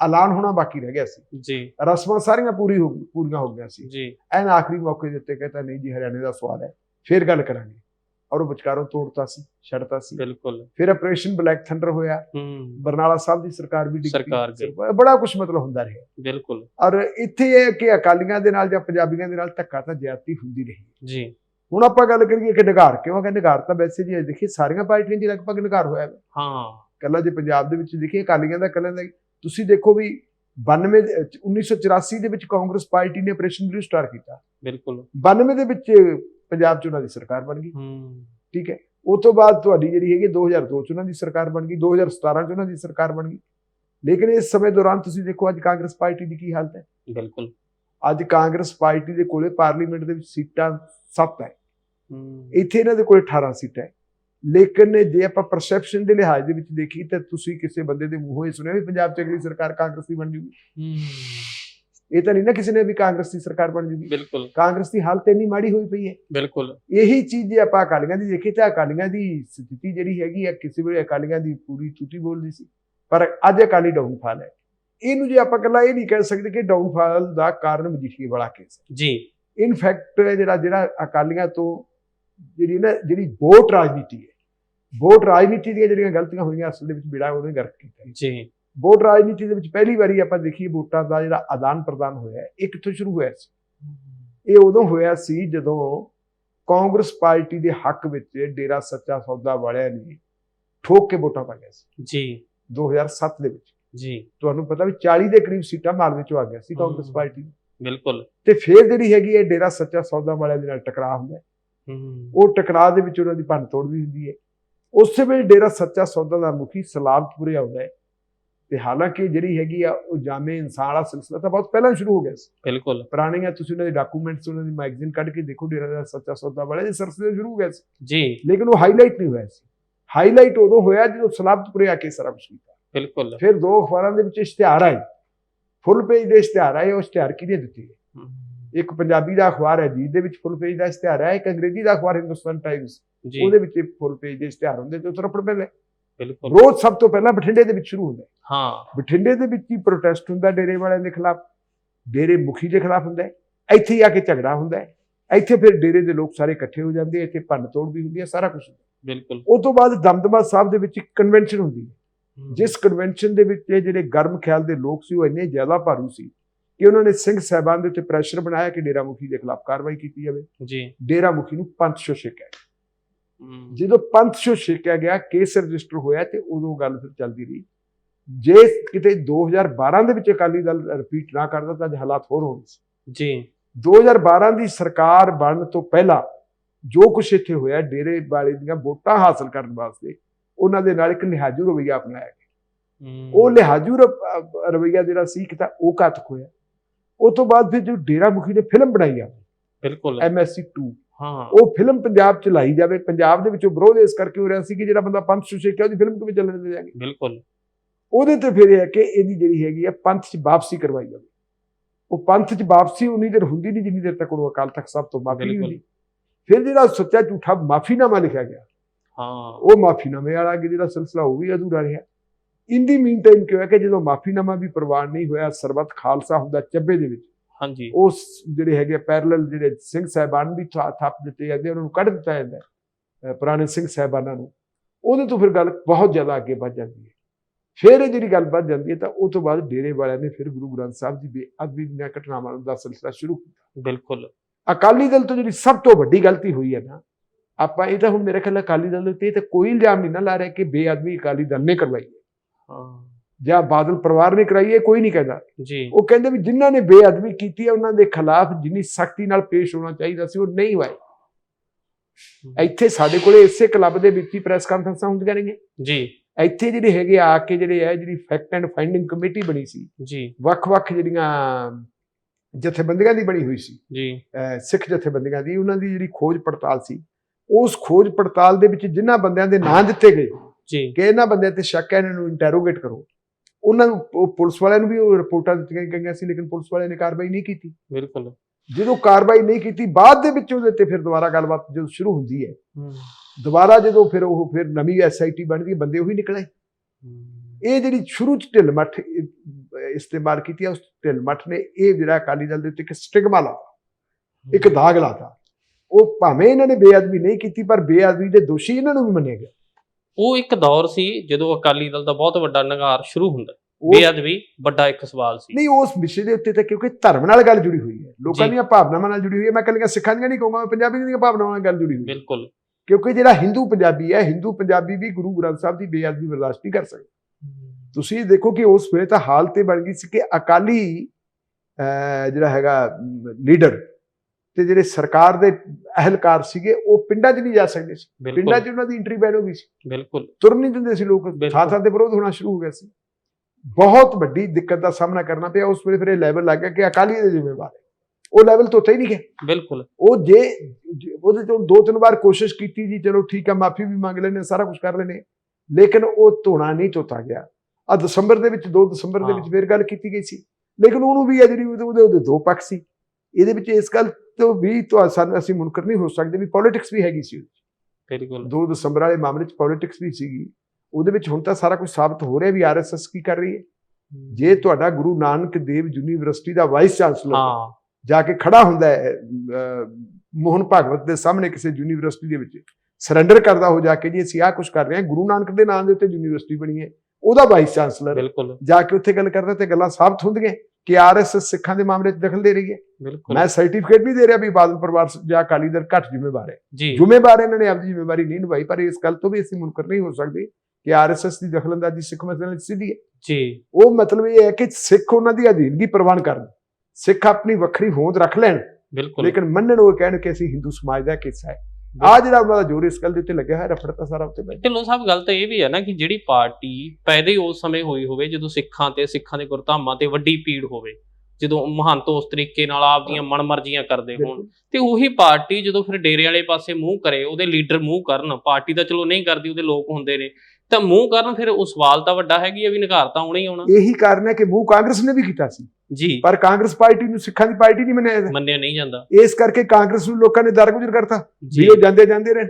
ਐਲਾਨ ਹੋਣਾ ਬਾਕੀ ਰਹਿ ਗਿਆ ਸੀ। ਜੀ। ਰਸਮਾਂ ਸਾਰੀਆਂ ਪੂਰੀ ਹੋ ਪੂਰੀਆਂ ਹੋ ਗਈਆਂ ਸੀ। ਜੀ। ਐਨ ਆਖਰੀ ਮੌਕੇ ਦੇ ਉੱਤੇ ਕਹਿੰਦਾ ਨਹੀਂ ਜੀ ਹਰਿਆਣੇ ਦਾ ਸਵਾਲ ਹੈ ਫਿਰ ਗੱਲ ਕਰਾਂਗੇ। ਔਰ ਉਹ ਵਿਚਕਾਰੋਂ ਤੋੜਤਾ ਸੀ ਛੱਡਤਾ ਸੀ। ਬਿਲਕੁਲ। ਫਿਰ ਆਪਰੇਸ਼ਨ ਬਲੈਕ ਥੰਡਰ ਹੋਇਆ। ਬਰਨਾਲਾ ਸਾਹਿਬ ਦੀ ਸਰਕਾਰ ਵੀ। ਸਰਕਾਰ। ਬੜਾ ਕੁਝ ਮਤਲਬ ਹੁੰਦਾ ਰਿਹਾ। ਬਿਲਕੁਲ। ਔਰ ਇੱਥੇ ਇਹ ਕਿ ਅਕਾਲੀਆਂ ਦੇ ਨਾਲ ਜਾਂ ਪੰਜਾਬੀਆਂ ਦੇ ਨਾਲ ਧੱਕਾ ਤਾਂ ਜ਼ਿਆਦਤੀ ਹੁੰਦੀ ਰਹੀ। ਜੀ। ਹੁਣ ਆਪਾਂ ਗੱਲ ਕਰੀਏ ਕਿ ਨਿਗਾਰ ਕਿਉਂ ਕਿ ਨਿਗਾਰ ਤਾਂ ਵੈਸੇ ਜੀ ਦੇਖੀਏ ਸਾਰੀਆਂ ਪਾਰਟੀਆਂ 'ਚ ਲਗਭਗ ਨਿਗਾਰ ਹੋਇਆ ਹੈ ਹਾਂ। ਕੱਲਾ ਜੇ ਪੰਜਾਬ ਦੇ ਵਿੱਚ ਦੇਖੀਏ ਅਕਾਲੀਆਂ ਦਾ ਕੱਲਾ ਦਾ ਤੁਸੀਂ ਦੇਖੋ ਵੀ 92 ਦੇ- 1984 ਦੇ ਵਿੱਚ ਕਾਂਗਰਸ ਪਾਰਟੀ ਨੇ ਆਪਰੇਸ਼ਨ ਬਲੂ ਸਟਾਰ ਕੀਤਾ। ਬਿਲਕੁਲ। 92 ਦੇ ਵਿੱਚ ਪੰਜਾਬ 'ਚ ਉਹਨਾਂ ਦੀ ਸਰਕਾਰ ਬਣ ਗਈ। ਹੂੰ। ਠੀਕ ਹੈ। ਉਸ ਤੋਂ ਬਾਅਦ ਤੁਹਾਡੀ ਜਿਹੜੀ ਹੈਗੀ 2002 'ਚ ਉਹਨਾਂ ਦੀ ਸਰਕਾਰ ਬਣ ਗਈ 2017 'ਚ ਉਹਨਾਂ ਦੀ ਸਰਕਾਰ ਬਣ ਗਈ। ਲੇਕਿਨ ਇਸ ਸਮੇਂ ਦੌਰਾਨ ਤੁਸੀਂ ਦੇਖੋ ਅੱਜ ਕਾਂਗਰਸ ਪਾਰਟੀ ਦੀ ਕੀ ਹਾਲਤ ਹੈ? ਬਿਲਕੁਲ। ਅੱਜ ਕਾਂਗਰਸ ਪਾਰਟੀ ਦੇ ਕੋਲੇ ਪਾਰਲੀਮੈਂਟ ਦੇ ਵਿੱਚ ਸੀਟਾਂ 7 ਹੈ। ਹੂੰ। ਇੱਥੇ ਇਹਨਾਂ ਦੇ ਕੋਲ 18 ਸੀਟਾਂ ਹੈ। ਲੇਕਿਨ ਜੇ ਆਪਾਂ ਪਰਸੈਪਸ਼ਨ ਦੇ ਲਿਹਾਜ਼ ਦੇ ਵਿੱਚ ਦੇਖੀ ਤਾਂ ਤੁਸੀਂ ਕਿਸੇ ਬੰਦੇ ਦੇ ਮੂੰਹੋਂ ਇਹ ਸੁਣਿਆ ਵੀ ਪੰਜਾਬ 'ਚ ਅਗਲੀ ਸਰਕਾਰ ਕਾਂਗਰਸ ਦੀ ਬਣ ਜੂਗੀ? ਇਹ ਤਾਂ ਨਹੀਂ ਨਾ ਕਿਸੇ ਨੇ ਵੀ ਕਾਂਗਰਸ ਦੀ ਸਰਕਾਰ ਬਣ ਜੂਗੀ। ਬਿਲਕੁਲ। ਕਾਂਗਰਸ ਦੀ ਹਾਲਤ ਇੰਨੀ ਮਾੜੀ ਹੋਈ ਪਈ ਹੈ। ਬਿਲਕੁਲ। ਇਹੀ ਚੀਜ਼ ਜੇ ਆਪਾਂ ਅਕਾਲੀਆਂ ਦੀ ਦੇਖੀਏ ਤਾਂ ਅਕਾਲੀਆਂ ਦੀ ਸਥਿਤੀ ਜਿਹੜੀ ਹੈਗੀ ਹੈ ਕਿਸੇ ਵੇਲੇ ਅਕਾਲੀਆਂ ਦੀ ਪੂਰੀ ਟੁੱਟੀ ਬੋਲਦੀ ਸੀ। ਪਰ ਅੱਜ ਅਕਾਲੀ ਡਾਊਨਫਾਲ ਹੈ। ਇਹਨੂੰ ਜੇ ਆਪਾਂ ਇਕੱਲਾ ਇਹ ਨਹੀਂ ਕਹਿ ਸਕਦੇ ਕਿ ਡਾਊਨਫਾਲ ਦਾ ਕਾਰਨ ਮਜੀਠੀਏ ਵਾਲਾ ਕੇਸ ਹੈ। ਜੀ। ਇਨਫੈਕਟ ਜਿਹੜਾ ਜਿਹੜਾ ਅਕਾਲੀਆਂ ਤੋਂ ਜਿਹੜੀ ਨਾ ਜਿਹੜੀ ਵੋਟ ਰਾਜਨੀਤੀ ਹੈ ਵੋਟ ਰਾਜਨੀਤੀ ਦੀਆਂ ਜਿਹੜੀਆਂ ਗਲਤੀਆਂ ਹੋਈਆਂ ਅਸਲ ਦੇ ਵਿੱਚ ਬਿੜਾ ਉਹਨੇ ਗਰਕ ਕੀਤਾ ਜੀ। ਵੋਟ ਰਾਜਨੀਤੀ ਦੇ ਵਿੱਚ ਪਹਿਲੀ ਵਾਰੀ ਆਪਾਂ ਦੇਖੀਏ ਵੋਟਾਂ ਦਾ ਜਿਹੜਾ ਆਦਾਨ ਪ੍ਰਦਾਨ ਹੋਇਆ ਇਹ ਕਿੱਥੋਂ ਸ਼ੁਰੂ ਹੋਇਆ ਸੀ? ਇਹ ਉਦੋਂ ਹੋਇਆ ਸੀ ਜਦੋਂ ਕਾਂਗਰਸ ਪਾਰਟੀ ਦੇ ਹੱਕ ਵਿੱਚ ਡੇਰਾ ਸੱਚਾ ਸੌਦਾ ਵਾਲਿਆਂ ਨੇ ਠੋਕ ਕੇ ਵੋਟਾਂ ਪਾਈਆਂ ਸੀ। ਜੀ। 2007 ਦੇ ਵਿੱਚ। ਜੀ। ਤੁਹਾਨੂੰ ਪਤਾ ਵੀ 40 ਦੇ ਕਰੀਬ ਸੀਟਾਂ ਮਾਲਵੇ ਚੋਂ ਆ ਗਿਆ ਸੀ ਕਾਂਗਰਸ। ਪਾਰਟੀ। ਬਿਲਕੁਲ। ਤੇ ਫਿਰ ਜਿਹੜੀ ਹੈਗੀ ਹੈ ਡੇਰਾ ਸੱਚਾ ਸੌਦਾ ਵਾਲਿਆਂ ਦੇ ਨਾਲ ਟਕਰਾਅ ਹੁੰਦਾ ਉਹ ਟਕਰਾਅ ਦੇ ਵਿੱਚ ਉਹਨਾਂ ਦੀ ਭੰਨ ਤੋੜ ਵੀ ਹੁੰਦੀ ਹੈ। ਉਸੇ ਵੇਲੇ ਡੇਰਾ ਸੱਚਾ ਸੌਦਾ ਦਾ ਮੁਖੀ ਸਲਾਮਤਪੁਰੇ ਆਉਂਦਾ ਹੈ। ਤੇ ਹਾਲਾਂਕਿ ਜਿਹੜੀ ਹੈਗੀ ਆ ਉਹ ਜਾਮੇ ਇਨਸਾਨ ਵਾਲਾ ਸਿਲਸਿਲਾ ਤਾਂ ਬਹੁਤ ਪਹਿਲਾਂ ਸ਼ੁਰੂ ਹੋ ਗਿਆ ਸੀ। ਬਿਲਕੁਲ। ਪੁਰਾਣੀਆਂ ਤੁਸੀਂ ਉਹਨਾਂ ਦੇ ਡਾਕੂਮੈਂਟਸ ਉਹਨਾਂ ਦੀ ਮੈਗਜ਼ੀਨ ਕੱਢ ਕੇ ਦੇਖੋ ਡੇਰਾ ਦਾ ਸੱਚਾ ਸੌਦਾ ਵਾਲੇ ਦੇ ਸਿਲਸਿਲੇ ਸ਼ੁਰੂ ਹੋ ਗਿਆ ਸੀ। ਜੀ। ਲੇਕਿਨ ਉਹ ਹਾਈਲਾਈਟ ਨਹੀਂ ਹੋਇਆ ਸੀ। ਹਾਈਲਾਈਟ ਉਦੋਂ ਹੋਇਆ ਜਦੋਂ ਸਲਾਮਤਪੁਰੇ ਆ ਕੇ ਸਾਰਾ ਕੁਝ ਕੀਤਾ। ਬਿਲਕੁਲ। ਫਿਰ ਦੋ ਅਖਬਾਰਾਂ ਦੇ ਵਿੱਚ ਇਸ਼ਤਿਹਾਰ ਆਏ। ਫੁੱਲ ਪੇਜ ਦੇ ਇਸ਼ਤਿਹਾਰ ਆਏ ਉਹ ਇਸ਼ਤਿਹਾਰ ਕਿਹਨੇ ਦਿੱਤੇ? ਇੱਕ ਪੰਜਾਬੀ ਦਾ ਅਖਬਾਰ ਹੈ ਜੀ ਦੇ ਵਿੱਚ ਫੁੱਲ ਪੇਜ ਦਾ ਇਸ਼ਤਿਹਾਰ ਹੈ ਇੱਕ ਅੰਗਰੇਜ਼ੀ ਦਾ ਅਖਬਾਰ ਹਿੰਦੁਸਤਾਨ ਟਾਈਮਸ ਉਹਦੇ ਵਿੱਚ ਫੁੱਲ ਪੇਜ ਦੇ ਇਸ਼ਤਿਹਾਰ ਹੁੰਦੇ ਤੇ ਉਤਰ ਪੈਂਦੇ ਬਿਲਕੁਲ। ਰੋਜ਼ ਸਭ ਤੋਂ ਪਹਿਲਾਂ ਬਠਿੰਡੇ ਦੇ ਵਿੱਚ ਸ਼ੁਰੂ ਹੁੰਦਾ ਹੈ। ਬਠਿੰਡੇ ਦੇ ਵਿੱਚ ਹੀ ਪ੍ਰੋਟੈਸਟ ਹੁੰਦਾ ਡੇਰੇ ਵਾਲਿਆਂ ਦੇ ਖਿਲਾਫ। ਡੇਰੇ ਮੁਖੀ ਦੇ ਖਿਲਾਫ ਹੁੰਦਾ ਹੈ। ਇੱਥੇ ਆ ਕੇ ਝਗੜਾ ਹੁੰਦਾ ਹੈ। ਇੱਥੇ ਫਿਰ ਡੇਰੇ ਦੇ ਲੋਕ ਸਾਰੇ ਇਕੱਠੇ ਹੋ ਜਾਂਦੇ ਇੱਥੇ ਭੰਨ ਤੋੜ ਵੀ ਹੁੰਦੀ ਹੈ ਸਾਰਾ ਕੁਝ ਬਿਲਕੁਲ। ਉਸ ਤੋਂ ਬਾਅਦ ਦਮਦਮਾ ਸਾਹਿਬ ਦੇ ਵਿੱਚ ਇੱਕ ਕਨਵੈਨਸ਼ਨ ਹੁੰਦੀ ਹੈ। ਜਿਸ ਕਨਵੈਨਸ਼ਨ ਦੇ ਵਿੱਚ ਜਿਹੜੇ ਗਰਮ ਖਿਆਲ ਦੇ ਲੋਕ ਸੀ ਉਹ ਇੰਨੇ ਜ਼ਿਆਦਾ ਭਾਰੂ ਸੀ ਕਿ ਉਹਨਾਂ ਨੇ ਸਿੰਘ ਸਾਹਿਬਾਨ ਦੇ ਉੱਤੇ ਪ੍ਰੈਸ਼ਰ ਬਣਾਇਆ ਕਿ ਡੇਰਾ ਮੁਖੀ ਦੇ ਖਿਲਾਫ ਕਾਰਵਾਈ ਕੀਤੀ ਜਾਵੇ। ਜੀ। ਡੇਰਾ ਮੁਖੀ ਨੂੰ ਪੰਥ ਸ਼ੋ ਛੇਕਿਆ ਜਦੋਂ ਪੰਥ ਸ਼ੋ ਛੇਕਿਆ ਗਿਆ ਕੇਸ ਰਜਿਸਟਰ ਹੋਇਆ ਤੇ ਉਦੋਂ ਗੱਲ ਫਿਰ ਚੱਲਦੀ ਰਹੀ। ਜੇ ਕਿਤੇ 2012 ਦੇ ਵਿੱਚ ਅਕਾਲੀ ਦਲ ਰਿਪੀਟ ਨਾ ਕਰਦਾ ਤਾਂ ਅੱਜ ਹਾਲਾਤ ਹੋਰ ਹੋਣੇ ਸੀ ਜੀ 2012 ਦੀ ਸਰਕਾਰ ਬਣਨ ਤੋਂ ਪਹਿਲਾਂ ਜੋ ਕੁਛ ਇੱਥੇ ਹੋਇਆ ਡੇਰੇ ਵਾਲੇ ਦੀਆਂ ਵੋਟਾਂ ਹਾਸਲ ਕਰਨ ਵਾਸਤੇ ਉਹਨਾਂ ਦੇ ਨਾਲ ਇੱਕ ਲਿਹਾਜ਼ੂ ਰਵਈਆ ਅਪਣਾਇਆ ਗਿਆ। ਉਹ ਲਿਹਾਜ਼ੂ ਰਵੱਈਆ ਜਿਹੜਾ ਸੀ ਕਿ ਤਾਂ ਉਹ ਘਾਤਕ ਹੋਇਆ। ਉਹ ਤੋਂ ਬਾਅਦ ਫਿਰ ਜੋ ਡੇਰਾ ਮੁਖੀ ਨੇ ਫਿਲਮ ਬਣਾਈ ਆ ਬਿਲਕੁਲ। ਐਮਐਸਸੀ 2 ਹਾਂ। ਉਹ ਫਿਲਮ ਪੰਜਾਬ ਚ ਲਾਈ ਜਾਵੇ ਪੰਜਾਬ ਦੇ ਵਿੱਚੋਂ ਵਿਰੋਧ ਇਸ ਕਰਕੇ ਹੋ ਰਿਹਾ ਸੀ ਕਿ ਜਿਹੜਾ ਬੰਦਾ ਪੰਥ ਸੁਸ਼ੇ ਕਿਹਾ ਉਹਦੀ ਫਿਲਮ ਕਿਵੇਂ ਚੱਲਣ ਦੇ ਜਾਗੇ ਬਿਲਕੁਲ। ਉਹਦੇ ਤੇ ਫਿਰ ਇਹ ਹੈ ਕਿ ਇਹਦੀ ਜਿਹੜੀ ਹੈਗੀ ਆ ਪੰਥ ਚ ਵਾਪਸੀ ਕਰਵਾਈ ਜਾਵੇ। ਉਹ ਪੰਥ ਚ ਵਾਪਸੀ ਉਨੀ ਦੇਰ ਹੁੰਦੀ ਨਹੀਂ ਜਿੰਨੀ ਦੇਰ ਤੱਕ ਉਹ ਅਕਾਲ ਤਖਤ ਸਾਹਿਬ ਤੋਂ ਮਾਫੀ ਨਹੀਂ। ਹੁੰਦੀ। ਫਿਰ ਜਿਹੜਾ ਸੱਚਾ ਝੂਠਾ ਮਾਫੀਨਾਮਾ ਲਿਖਿਆ ਗਿਆ ਹਾਂ। ਉਹ ਮਾਫੀਨਾਮੇ ਵਾਲਾ ਜਿਹੜਾ ਸਿਲਸਿਲਾ ਉਹ ਵੀ ਅਧੂਰਾ ਰਿਹਾ। ਇਨ ਦੀ ਮੀਨ ਟਾਈਮ ਕਿਹਾ ਕਿ ਜਦੋਂ ਮਾਫੀਨਾਮਾ ਵੀ ਪ੍ਰਵਾਨ ਨਹੀਂ ਹੋਇਆ ਸਰਬੱਤ ਖਾਲਸਾ ਹੁੰਦਾ ਚੱਬੇ ਦੇ ਵਿੱਚ ਹਾਂਜੀ। ਉਸ ਜਿਹੜੇ ਹੈਗੇ ਪੈਰਲਲ ਜਿਹੜੇ ਸਿੰਘ ਸਾਹਿਬਾਨ ਵੀ ਥਾਪ ਦਿੱਤੇ ਜਾਂਦੇ ਉਹਨਾਂ ਨੂੰ ਕੱਢ ਦਿੱਤਾ ਜਾਂਦਾ ਪੁਰਾਣੇ ਸਿੰਘ ਸਾਹਿਬਾਨਾਂ ਨੂੰ। ਉਹਦੇ ਤੋਂ ਫਿਰ ਗੱਲ ਬਹੁਤ ਜ਼ਿਆਦਾ ਅੱਗੇ ਵੱਧ ਜਾਂਦੀ ਹੈ। ਫਿਰ ਇਹ ਜਿਹੜੀ ਗੱਲ ਵੱਧ ਜਾਂਦੀ ਹੈ ਤਾਂ ਉਹ ਤੋਂ ਬਾਅਦ ਡੇਰੇ ਵਾਲਿਆਂ ਨੇ ਫਿਰ ਗੁਰੂ ਗ੍ਰੰਥ ਸਾਹਿਬ ਦੀ ਬੇਅਦਬੀ ਦੀਆਂ ਘਟਨਾਵਾਂ ਦਾ ਸਿਲਸਿਲਾ ਸ਼ੁਰੂ ਕੀਤਾ। ਬਿਲਕੁਲ। ਅਕਾਲੀ ਦਲ ਤੋਂ ਜਿਹੜੀ ਸਭ ਤੋਂ ਵੱਡੀ ਗਲਤੀ ਹੋਈ ਹੈ ਨਾ ਆਪਾਂ ਇਹ ਤਾਂ ਹੁਣ ਮੇਰੇ ਖਿਆਲ ਅਕਾਲੀ ਦਲ ਦੇ ਇਹ ਤਾਂ ਕੋਈ ਇਲਜ਼ਾਮ ਨਹੀਂ ਨਾ ਲਾ ਰਿਹਾ ਕਿ ਬੇਅਦਬੀ ਅਕਾਲੀ ਦਲ ਨੇ ਕਰਵਾਈ ਹਾਂ। ਜਾਂ ਬਾਦਲ ਪਰਿਵਾਰ ਨੇ ਕਰਾਈ ਹੈ ਕੋਈ ਨਹੀਂ ਕਹਿੰਦਾ। ਜੀ। ਉਹ ਕਹਿੰਦੇ ਵੀ ਜਿਨ੍ਹਾਂ ਨੇ ਬੇਅਦਬੀ ਕੀਤੀ ਹੈ ਉਹਨਾਂ ਦੇ ਖਿਲਾਫ ਜਿੰਨੀ ਸਖਤੀ ਨਾਲ ਪੇਸ਼ ਹੋਣਾ ਚਾਹੀਦਾ ਸੀ ਉਹ ਨਹੀਂ ਹੋਇਆ ਇੱਥੇ ਸਾਡੇ ਕੋਲੇ ਇਸੇ ਕਲੱਬ ਦੇ ਵਿੱਚ ਹੀ ਪ੍ਰੈਸ ਕਾਨਫਰੰਸਾਂ ਹੁੰਦੀਆਂ ਰਹੀਆਂ। ਜੀ। ਇੱਥੇ ਜਿਹੜੇ ਹੈਗੇ ਆ ਕੇ ਜਿਹੜੇ ਹੈ ਜਿਹੜੀ ਫੈਕਟ ਐਂਡ ਫਾਈਂਡਿੰਗ ਕਮੇਟੀ ਬਣੀ ਸੀ ਜੀ। ਵੱਖ-ਵੱਖ ਜਿਹੜੀਆਂ ਜਥੇਬੰਦੀਆਂ ਦੀ ਬਣੀ ਹੋਈ ਸੀ ਜੀ। ਸਿੱਖ ਜਥੇਬੰਦੀਆਂ ਦੀ ਉਹਨਾਂ ਦੀ ਜਿਹੜੀ ਖੋਜ ਪੜਤਾਲ ਸੀ ਉਸ ਖੋਜ ਪੜਤਾਲ ਦੇ ਵਿੱਚ ਜਿਨ੍ਹਾਂ ਬੰਦਿਆਂ ਦੇ ਨਾਂ ਦਿੱਤੇ ਗਏ ਜੀ। ਕਿ ਇਹਨਾਂ ਬੰਦਿਆਂ ਤੇ ਸ਼ੱਕ ਹੈ ਇਹਨਾਂ ਨੂੰ ਇੰਟਰੋਗੇਟ ਕਰੋ। ਉਹਨਾਂ ਨੂੰ ਪੁਲਿਸ ਵਾਲਿਆਂ ਨੂੰ ਵੀ ਉਹ ਰਿਪੋਰਟਾਂ ਦਿੱਤੀਆਂ ਗਈਆਂ ਸੀ ਲੇਕਿਨ ਪੁਲਿਸ ਵਾਲਿਆਂ ਨੇ ਕਾਰਵਾਈ ਨਹੀਂ ਕੀਤੀ। ਬਿਲਕੁਲ। ਜਦੋਂ ਕਾਰਵਾਈ ਨਹੀਂ ਕੀਤੀ ਬਾਅਦ ਦੇ ਵਿੱਚ ਉਹਦੇ ਤੇ ਫਿਰ ਦੁਬਾਰਾ ਗੱਲਬਾਤ ਜਦੋਂ ਸ਼ੁਰੂ ਹੁੰਦੀ ਹੈ। ਦੁਬਾਰਾ ਜਦੋਂ ਫਿਰ ਉਹ ਫਿਰ ਨਵੀਂ ਐਸਆਈਟੀ ਬਣਦੀ ਬੰਦੇ ਉਹੀ ਨਿਕਲੇ। ਇਹ ਜਿਹੜੀ ਸ਼ੁਰੂ ਚ ਢਿੱਲ ਮੱਠ ਇ- ਇਸਤੇਮਾਲ ਕੀਤੀ ਹੈ ਉਸ ਢਿੱਲ ਮੱਠ ਨੇ ਇਹ ਜਿਹੜਾ ਅਕਾਲੀ ਦਲ ਦੇ ਉੱਤੇ ਇੱਕ ਸਟਿਗਮਾ ਲਾਤਾ ਇੱਕ ਦਾਗ ਲਾਤਾ ਉਹ ਭਾਵੇਂ ਇਹਨਾਂ ਨੇ ਬੇਅਦਬੀ ਨਹੀਂ ਕੀਤੀ ਪਰ ਬੇਅਦਬੀ ਦੇ ਦੋਸ਼ੀ ਇਹਨਾਂ ਨੂੰ ਵੀ ਮੰਨਿਆ ਗਿਆ। ਉਹ ਇੱਕ ਦੌਰ ਸੀ ਜਦੋਂ ਅਕਾਲੀ ਦਲ ਦਾ ਬਹੁਤ ਵੱਡਾ ਨਗਾਰ ਸ਼ੁਰੂ ਹੁੰਦਾ ਬੇਅਦਬੀ ਵੱਡਾ ਇੱਕ ਸਵਾਲ ਸੀ। ਨਹੀਂ ਉਸ ਵਿਸ਼ੇ ਦੇ ਉੱਤੇ ਤਾਂ ਕਿਉਂਕਿ ਧਰਮ ਨਾਲ ਗੱਲ ਜੁੜੀ ਹੋਈ ਹੈ। ਲੋਕਾਂ। ਦੀਆਂ ਭਾਵਨਾਵਾਂ ਨਾਲ ਜੁੜੀ ਹੋਈ ਹੈ। ਮੈਂ ਕੱਲੀਆਂ ਸਿੱਖਾਂ ਦੀਆਂ ਨਹੀਂ ਕਹੂੰਗਾ ਮੈਂ ਪੰਜਾਬੀ ਦੀਆਂ ਭਾਵਨਾਵਾਂ ਨਾਲ ਗੱਲ ਜੁੜੀ ਹੋਈ ਹੈ। ਬਿਲਕੁਲ। ਕਿਉਂਕਿ ਜਿਹੜਾ ਹਿੰਦੂ ਪੰਜਾਬੀ ਹੈ ਹਿੰਦੂ ਪੰਜਾਬੀ ਵੀ ਗੁਰੂ ਗ੍ਰੰਥ ਸਾਹਿਬ ਦੀ ਬੇਅਦਬੀ ਬਰਦਾਸ਼ਤ ਨਹੀਂ ਕਰ ਸਕਦੇ। ਤੁਸੀਂ ਦੇਖੋ ਕਿ ਉਸ ਵੇਲੇ ਤਾਂ ਹਾਲਤ ਇਹ ਬਣ ਗਈ ਸੀ ਕਿ ਅਕਾਲੀ ਜਿਹੜਾ ਹੈਗਾ ਲੀਡਰ ਤੇ ਜਿਹੜੇ ਸਰਕਾਰ ਦੇ ਅਹਿਲਕਾਰ ਸੀਗੇ ਉਹ ਪਿੰਡਾਂ 'ਚ ਨਹੀਂ ਜਾ ਸਕਦੇ ਸੀ। ਪਿੰਡਾਂ 'ਚ ਉਹਨਾਂ ਦੀ ਐਂਟਰੀ ਬੈਨ ਹੋ ਗਈ ਸੀ। ਬਿਲਕੁਲ। ਤੁਰ ਨਹੀਂ ਦਿੰਦੇ ਸੀ ਲੋਕ। ਬਿਲਕੁਲ। ਥਾਂ ਥਾਂ ਤੇ ਵਿਰੋਧ ਹੋਣਾ ਸ਼ੁਰੂ ਹੋ ਗਿਆ ਸੀ। ਬਹੁਤ ਵੱਡੀ ਦਿੱਕਤ ਦਾ ਸਾਹਮਣਾ ਕਰਨਾ ਪਿਆ। ਉਸ ਵੇਲੇ ਫਿਰ ਇਹ ਲੈਵਲ ਲੱਗ ਗਿਆ ਕਿ ਅਕਾਲੀ ਦੇ ਜ਼ਿੰਮੇਵਾਰ ਹੈ। ਉਹ ਲੈਵਲ ਤੋਂ ਉੱਤੇ ਹੀ ਨਹੀਂ ਗਿਆ ਬਿਲਕੁਲ। ਉਹ ਜੇ ਉਹਦੇ ਤੋਂ ਦੋ ਤਿੰਨ ਵਾਰ ਕੋਸ਼ਿਸ਼ ਕੀਤੀ ਜੀ ਚਲੋ ਠੀਕ ਹੈ ਮਾਫੀ ਵੀ ਮੰਗ ਲੈਣੇ ਸਾਰਾ ਕੁਝ ਕਰ ਲੈਣੇ ਲੇਕਿਨ ਉਹ ਧੋਣਾ ਨਹੀਂ ਧੋਤਾ ਗਿਆ। ਆ ਦਸੰਬਰ ਦੇ ਵਿੱਚ 2 ਦਸੰਬਰ ਦੇ ਵਿੱਚ। ਫੇਰ ਗੱਲ ਕੀਤੀ ਗਈ ਸੀ। ਲੇਕਿਨ ਉਹਨੂੰ ਵੀ ਆ ਜਿਹੜੀ ਉਹਦੇ ਉਹਦੇ ਦੋ ਪੱਖ ਸੀ। ਇਹਦੇ ਵਿੱਚ ਇਸ ਗੱਲ ਤੋਂ ਵੀ ਤੋਂ ਸਾਨੂੰ ਅਸੀਂ ਮੁਨਕਰ ਨਹੀਂ ਹੋ ਸਕਦੇ ਵੀ ਪੋਲਿਟਿਕਸ ਵੀ ਹੈਗੀ ਸੀ ਬਿਲਕੁਲ 2 ਦਸੰਬਰ ਵਾਲੇ ਮਾਮਲੇ 'ਚ ਪੋਲਿਟਿਕਸ ਵੀ ਸੀਗੀ। ਉਹਦੇ ਵਿੱਚ ਹੁਣ ਤਾਂ ਸਾਰਾ ਕੁਝ ਸਾਬਤ ਹੋ ਰਿਹਾ ਵੀ ਆਰਐਸਐਸ ਕੀ ਕਰ ਰਹੀ ਹੈ। ਜੇ ਤੁਹਾਡਾ ਗੁਰੂ ਨਾਨਕ ਦੇਵ ਯੂਨੀਵਰਸਿਟੀ ਦਾ ਵਾਈਸ ਚਾਂਸਲਰ ਹਾਂ। ਜਾ ਕੇ ਖੜਾ ਹੁੰਦਾ ਹੈ ਮੋਹਨ ਭਾਗਵਤ ਦੇ ਸਾਹਮਣੇ ਕਿਸੇ ਯੂਨੀਵਰਸਿਟੀ ਦੇ ਵਿੱਚ ਸਰੈਂਡਰ ਕਰਦਾ ਹੋ ਜਾ ਕੇ ਜੀ ਅਸੀਂ ਆਹ ਕੁਝ ਕਰ ਰਹੇ ਹਾਂ ਗੁਰੂ ਨਾਨਕ ਦੇ ਨਾਮ ਦੇ ਉੱਤੇ ਯੂਨੀਵਰਸਿਟੀ ਬਣੀ ਹੈ ਉਹਦਾ ਵਾਈਸ ਚਾਂਸਲਰ ਬਿਲਕੁਲ। ਜਾ ਕੇ ਉੱਥੇ ਗੱਲ ਕਰਦਾ ਤੇ ਗੱਲਾਂ ਸਾਬਤ ਹੁੰਦੀਆਂ ਕਿ ਆਰਐਸਐਸ ਸਿੱਖਾਂ ਦੇ ਮਾਮਲੇ 'ਚ ਦਖਲ ਦੇ ਰਹੀ ਹੈ। ਬਿਲਕੁਲ। ਮੈਂ ਸਰਟੀਫਿਕੇਟ ਨਹੀਂ ਦੇ ਰਿਹਾ ਵੀ ਬਾਦਲ ਪਰਿਵਾਰ ਜਾਂ ਅਕਾਲੀ ਦਲ ਘੱਟ ਜ਼ਿੰਮੇਵਾਰ ਹੈ। ਜ਼ਿੰਮੇਵਾਰ ਇਹਨਾਂ ਨੇ ਆਪਣੀ ਜ਼ਿੰਮੇਵਾਰੀ ਨਹੀਂ ਨਿਭਾਈ ਪਰ ਇਸ ਗੱਲ ਤੋਂ ਵੀ ਅਸੀਂ ਮੁਨਕਰ ਨਹੀਂ ਹੋ ਸਕਦੇ ਕਿ ਆਰਐਸਐਸ ਦੀ ਦਖਲਅੰਦਾਜ਼ੀ ਸਿੱਖ ਮਸਲੇ ਵਿੱਚ ਸਿੱਧੀ ਹੈ। ਜੀ। ਉਹ ਮਤਲਬ ਇਹ ਹੈ ਕਿ ਸਿੱਖ ਉਹਨਾਂ ਦੀ ਅਧੀਨਗੀ ਪ੍ਰਵਾਨ ਕਰਨ ਸਿੱਖ ਆਪਣੀ ਵੱਖਰੀ ਹੋਂਦ ਰੱਖ ਲੈਣ। ਬਿਲਕੁਲ। ਲੇਕਿਨ ਮੰਨਣ ਉਹ ਕਹਿਣ ਕਿ ਅਸੀਂ ਹਿੰਦੂ ਸਮਾਜ ਦਾ ਇੱਕ ਹਿੱਸਾ ਹੈ। ਆ ਜਿਹੜਾ ਉਹਨਾਂ ਦਾ ਜੋਰ ਇਸ ਗੱਲ ਦੇ ਉੱਤੇ ਲੱਗਿਆ ਹੈ ਰਫੜਤਾ ਸਾਰਾ ਉੱਤੇ ਬੈਠਾ। ਢਿੱਲੋਂ ਸਾਹਿਬ ਗੱਲ ਤਾਂ ਇਹ ਵੀ ਹੈ ਨਾ ਕਿ ਜਿਹੜੀ ਪਾਰਟੀ ਪੈਦੇ ਹੀ ਉਸ ਸਮੇਂ ਹੋਈ ਹੋਵੇ ਜਦੋਂ ਸਿੱਖਾਂ ਤੇ ਸਿੱਖਾਂ ਦੇ ਗੁਰਧਾਮਾਂ ਤੇ ਵੱਡੀ ਪੀੜ ਹੋਵੇ। ਜਦੋਂ ਮਹੰਤ ਉਸ ਤਰੀਕੇ ਨਾਲ ਆਪਦੀਆਂ ਮਨਮਰਜ਼ੀਆਂ ਕਰਦੇ ਹੋਣ। ਤੇ ਉਹੀ ਪਾਰਟੀ ਜਦੋਂ ਫਿਰ ਡੇਰੇ ਵਾਲੇ ਪਾਸੇ ਮੂੰਹ ਕਰੇ ਉਹਦੇ ਲੀਡਰ ਮੂੰਹ ਕਰਨ ਪਾਰਟੀ ਤਾਂ ਚਲੋ ਨਹੀਂ ਕਰਦੀ ਉਹਦੇ ਲੋਕ ਹੁੰਦੇ ਨੇ ਤਾਂ ਮੂੰਹ ਕਰਨ ਫਿਰ ਉਹ ਸਵਾਲ ਤਾਂ ਵੱਡਾ ਹੈਗੀ ਆ ਵੀ ਨਿਘਾਰ ਤਾਂ ਆਉਣਾ ਹੀ ਆਉਣਾ। ਇਹੀ ਕਾਰਨ ਹੈ ਕਿ ਮੂੰਹ ਕਾਂਗਰਸ ਨੇ ਵੀ ਕੀਤਾ ਸੀ। ਜੀ। ਪਰ ਕਾਂਗਰਸ ਪਾਰਟੀ ਨੂੰ ਸਿੱਖਾਂ ਦੀ ਪਾਰਟੀ ਨਹੀਂ ਮੰਨਿਆ ਮੰਨਿਆ ਨਹੀਂ ਜਾਂਦਾ। ਇਸ ਕਰਕੇ ਕਾਂਗਰਸ ਨੂੰ ਲੋਕਾਂ ਨੇ ਦਰਗੁਜ਼ਰ ਕਰਤਾ ਵੀ ਜੀ। ਉਹ ਜਾਂਦੇ ਜਾਂਦੇ ਰਹੇ।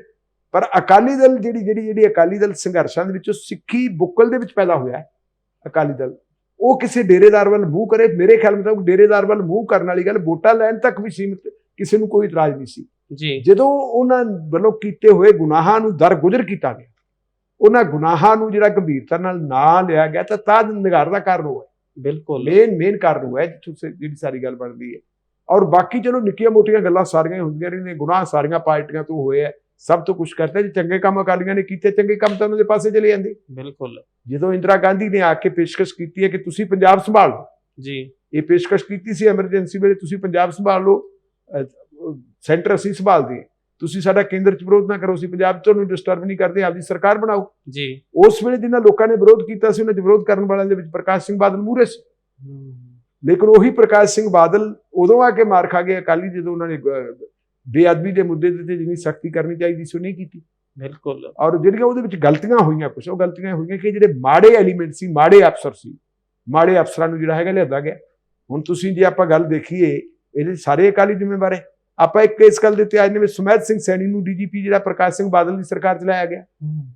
ਪਰ ਅਕਾਲੀ ਦਲ ਜਿਹੜੀ ਜਿਹੜੀ ਜਿਹੜੀ ਅਕਾਲੀ ਦਲ ਸੰਘਰਸ਼ਾਂ ਦੇ ਵਿੱਚੋਂ ਸਿੱਖੀ ਬੁੱਕਲ ਦੇ ਵਿੱਚ ਪੈਦਾ ਹੋਇਆ ਹੈ ਅਕਾਲੀ ਦਲ। ਉਹ ਕਿਸੇ ਡੇਰੇਦਾਰ ਵੱਲ ਮੂੰਹ ਕਰੇ ਮੇਰੇ ਖਿਆਲ ਮੁਤਾਬਕ ਡੇਰੇਦਾਰ ਵੱਲ ਮੂੰਹ ਕਰਨ ਵਾਲੀ ਗੱਲ ਵੋਟਾਂ ਲੈਣ ਤੱਕ ਵੀ ਸੀਮਿਤ ਕਿਸੇ ਨੂੰ ਕੋਈ ਇਤਰਾਜ਼ ਨਹੀਂ ਸੀ। ਜੀ। ਜਦੋਂ ਉਹਨਾਂ ਵੱਲੋਂ ਕੀਤੇ ਹੋਏ ਗੁਨਾਹਾਂ ਨੂੰ ਦਰਗੁਜ਼ਰ ਕੀਤਾ ਗਿਆ ਉਹਨਾਂ ਗੁਨਾਹਾਂ ਨੂੰ ਜਿਹੜਾ ਗੰਭੀਰਤਾ ਨਾਲ ਨਾ ਲਿਆ ਗਿਆ ਤਾਂ ਤਾਂ ਨਿਗਾਰ ਦਾ ਕਾਰਨ ਹੋਇਆ ਬਿਲਕੁਲ। ਮੇਨ ਮੇਨ ਕਾਰਨ ਹੋਇਆ ਜਿੱਥੋਂ ਜਿਹੜੀ ਸਾਰੀ ਗੱਲ ਬਣਦੀ ਹੈ। ਔਰ ਬਾਕੀ ਚਲੋ ਨਿੱਕੀਆਂ ਮੋਟੀਆਂ ਗੱਲਾਂ ਸਾਰੀਆਂ ਹੁੰਦੀਆਂ ਰਹਿੰਦੀਆਂ ਗੁਨਾਹ ਸਾਰੀਆਂ ਪਾਰਟੀਆਂ ਤੋਂ ਹੋਏ ਆ ਸਭ ਤੋਂ ਕੁਝ ਕਰਤਾ ਜੇ ਚੰਗੇ ਕੰਮ ਅਕਾਲੀਆਂ ਨੇ ਕੀਤੇ ਚੰਗੇ ਕੰਮ ਤਾਂ ਉਹਨਾਂ ਦੇ ਪਾਸੇ ਚਲੇ ਜਾਂਦੇ। ਬਿਲਕੁਲ। ਜਦੋਂ ਇੰਦਰਾ ਗਾਂਧੀ ਨੇ ਆ ਕੇ ਪੇਸ਼ਕਸ਼ ਕੀਤੀ ਹੈ ਕਿ ਤੁਸੀਂ ਪੰਜਾਬ ਸੰਭਾਲ ਲਓ ਜੀ। ਇਹ ਪੇਸ਼ਕਸ਼ ਕੀਤੀ ਸੀ ਐਮਰਜੈਂਸੀ ਵੇਲੇ ਤੁਸੀਂ ਪੰਜਾਬ ਸੰਭਾਲ ਲਓ ਸੈਂਟਰ ਅਸੀਂ ਸੰਭਾਲਦੇ ਹਾਂ। ਤੁਸੀਂ ਸਾਡਾ ਕੇਂਦਰ ਚ ਵਿਰੋਧ ਨਾ ਕਰੋ ਅਸੀਂ ਪੰਜਾਬ 'ਚ ਤੁਹਾਨੂੰ ਡਿਸਟਰਬ ਨਹੀਂ ਕਰਦੇ ਆਪਦੀ ਸਰਕਾਰ ਬਣਾਓ। ਜੀ। ਉਸ ਵੇਲੇ ਜਿਨ੍ਹਾਂ ਲੋਕਾਂ ਨੇ ਵਿਰੋਧ ਕੀਤਾ ਸੀ ਉਹਨਾਂ 'ਚ ਵਿਰੋਧ ਕਰਨ ਵਾਲਿਆਂ ਦੇ ਵਿੱਚ ਪ੍ਰਕਾਸ਼ ਸਿੰਘ ਬਾਦਲ ਮੂਹਰੇ ਸੀ। ਲੇਕਿਨ ਉਹੀ ਪ੍ਰਕਾਸ਼ ਸਿੰਘ ਬਾਦਲ ਉਦੋਂ ਆ ਕੇ ਮਾਰ ਖਾ ਗਏ ਅਕਾਲੀ ਜਦੋਂ ਉਹਨਾਂ ਨੇ ਬੇਅਦਬੀ ਦੇ ਮੁੱਦੇ ਤੇ ਜਿੰਨੀ ਸਖਤੀ ਕਰਨੀ ਚਾਹੀਦੀ ਸੀ ਉਹ ਨਹੀਂ ਕੀਤੀ। ਬਿਲਕੁਲ। ਔਰ ਜਿਹੜੀਆਂ ਉਹਦੇ ਵਿੱਚ ਗਲਤੀਆਂ ਹੋਈਆਂ ਕੁਝ ਉਹ ਗਲਤੀਆਂ ਹੋਈਆਂ ਕਿ ਜਿਹੜੇ ਮਾੜੇ ਐਲੀਮੈਂਟ ਸੀ ਮਾੜੇ ਅਫਸਰ ਸੀ ਮਾੜੇ ਅਫਸਰਾਂ ਨੂੰ ਜਿਹੜਾ ਹੈਗਾ ਲਿਆਦਾ ਗਿਆ। ਹੁਣ ਤੁਸੀਂ ਜੇ ਆਪਾਂ ਗੱਲ ਦੇਖੀਏ ਇਹਦੇ ਸਾਰੇ ਅਕਾਲੀ ਜ਼ਿੰਮੇਵਾਰ ਹੈ। ਆਪਾਂ ਇੱਕ ਇਸ ਗੱਲ ਦੇ ਉੱਤੇ ਅੱਜ ਨੇ ਸੁਮੇਧ ਸਿੰਘ ਸੈਣੀ ਨੂੰ ਡੀਜੀਪੀ ਜਿਹੜਾ ਪ੍ਰਕਾਸ਼ ਸਿੰਘ ਬਾਦਲ ਦੀ ਸਰਕਾਰ ਚ ਲਾਇਆ ਗਿਆ।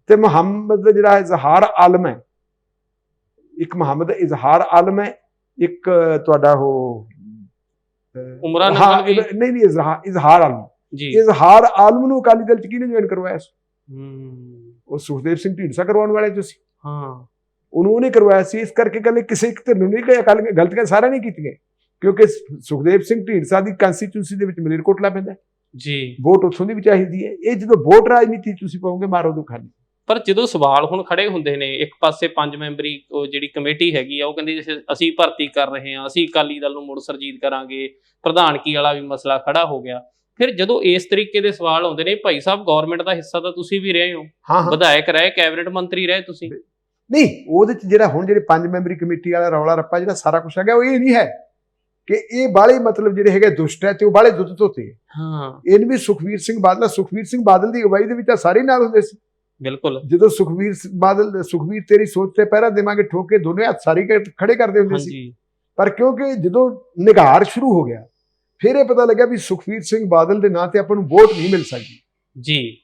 ਤੇ ਮੁਹੰਮਦ ਦਾ ਜਿਹੜਾ ਇਜ਼ਹਾਰ ਆਲਮ ਹੈ ਇੱਕ ਮੁਹੰਮਦ ਇਜ਼ਹਾਰ ਆਲਮ ਹੈ ਇੱਕ ਤੁਹਾਡਾ ਉਹ ਉਮਰਾਂ ਵੀ ਨਹੀਂ ਨਹੀਂ ਇਜ਼ਹਾਰ ਇਜ਼ਹਾਰ ਆਲਮ। ਜੀ। ਇਜ਼ਹਾਰ ਆਲਮ ਨੂੰ ਅਕਾਲੀ ਦਲ ਚ ਕਿਹਨੇ ਜੁਆਇਨ ਕਰਵਾਇਆ ਸੀ? ਹੂੰ। ਉਹ ਸੁਖਦੇਵ ਸਿੰਘ ਢੀਂਡਸਾ ਕਰਵਾਉਣ ਵਾਲੇ ਜੋ ਸੀ। ਹਾਂ। ਉਹਨੂੰ ਉਹਨੇ ਕਰਵਾਇਆ ਸੀ ਇਸ ਕਰਕੇ ਗੱਲ ਕਿਸੇ ਇੱਕ ਧਿਰ ਨੂੰ ਨਹੀਂ ਕਿ ਅਕਾਲੀ ਗਲਤੀਆਂ ਸਾਰਿਆਂ ਨੇ ਕੀਤੀਆਂ। ਕਿਉਂਕਿ ਸੁਖਦੇਵ ਸਿੰਘ ਢੀਂਡਸਾ ਦੀ ਕੰਸਟੀਚੂਸੀ ਦੇ ਵਿੱਚ ਮਲੇਰਕੋਟਲਾ ਪੈਂਦਾ। ਜੀ। ਵੋਟ ਉੱਥੋਂ ਦੀ ਵੀ ਚਾਹੀਦੀ ਹੈ। ਇਹ ਜਦੋਂ ਵੋਟ ਰਾਜਨੀਤੀ ਤੁਸੀਂ ਪਾਓਗੇ ਮਾਰੋ ਦੋ ਖਾਲੀ ਪਰ ਜਦੋਂ ਸਵਾਲ ਹੁਣ ਖੜੇ ਹੁੰਦੇ ਨੇ ਇੱਕ ਪਾਸੇ ਪੰਜ ਮੈਂਬਰੀ ਜਿਹੜੀ ਕਮੇਟੀ ਹੈਗੀ ਆ ਉਹ ਕਹਿੰਦੀ ਅਸੀਂ- ਭਰਤੀ ਕਰ ਰਹੇ ਹਾਂ ਅਸੀਂ ਅਕਾਲੀ ਦਲ ਨੂੰ ਮੁੜ ਸਰਜੀਤ ਕਰਾਂਗੇ ਪ੍ਰਧਾਨਗੀ ਵਾਲਾ ਵੀ ਮਸਲਾ ਖੜਾ ਹੋ ਗਿਆ। ਫਿਰ ਜਦੋਂ ਇਸ ਤਰੀਕੇ ਦੇ ਸਵਾਲ ਆਉਂਦੇ ਨੇ ਭਾਈ ਸਾਹਿਬ ਗਵਰਨਮੈਂਟ ਦਾ ਹਿੱਸਾ ਤਾਂ ਤੁਸੀਂ ਵੀ ਰਹੇ ਹੋ। ਵਿਧਾਇਕ ਰਹੇ ਕੈਬਨਿਟ ਮੰਤਰੀ ਰਹੇ ਤੁਸੀਂ। ਨਹੀਂ ਉਹਦੇ ਚ ਜਿਹੜਾ ਹੁਣ ਜਿਹੜੇ ਪੰਜ ਮੈਂਬਰੀ ਕਮੇਟੀ ਵਾਲਾ ਰੌਲਾ ਰੱਪਾ ਜਿਹੜਾ ਸਾਰਾ ਕੁਝ ਹੈਗਾ ਉਹ ਇਹ ਨਹੀਂ ਹੈ ਕਿ ਇਹ ਬਾਲੇ ਮਤਲਬ ਜਿਹੜੇ ਹੈਗੇ ਦੁਸ਼ਟ ਹੈ ਤੇ ਉਹ ਬਾਲੇ ਦੁੱਧ ਧੋਤੇ ਹੈ। ਹਾਂ। ਇਹਨ ਵੀ ਸੁਖਵੀਰ ਸਿੰਘ ਬਾਦਲ ਸੁਖਵੀਰ ਸਿੰਘ ਬਾਦਲ ਦੀ ਅਗਵਾਈ ਦੇ ਵਿੱਚ ਤਾਂ ਸਾਰੇ ਨਾਲ ਹੁੰਦੇ ਸੀ। ਬਿਲਕੁਲ। ਜਦੋਂ ਸੁਖਵੀਰ ਬਾਦਲ ਸੁਖਵੀਰ ਤੇਰੀ ਸੋਚ ਤੇ ਪਹਿਰਾ ਦੇਵਾਂਗੇ ਠੋਕ ਦੋਨੇ ਹੱਥ ਸਾਰੀ ਖੜੇ ਕਰਦੇ ਹੁੰਦੇ ਸੀ। ਪਰ ਕਿਉਂਕਿ ਜਦੋਂ ਨਿਗਾਰ ਸ਼ੁਰੂ ਹੋ ਗਿਆ ਫਿਰ ਇਹ ਪਤਾ ਲੱਗਾ ਵੀ ਸੁਖਵੀਰ ਸਿੰਘ ਬਾਦਲ ਦੇ ਨਾਂ ਤੇ ਆਪਾਂ ਨੂੰ ਵੋਟ ਨਹੀਂ ਮਿਲ ਸਕਦੀ। ਜੀ।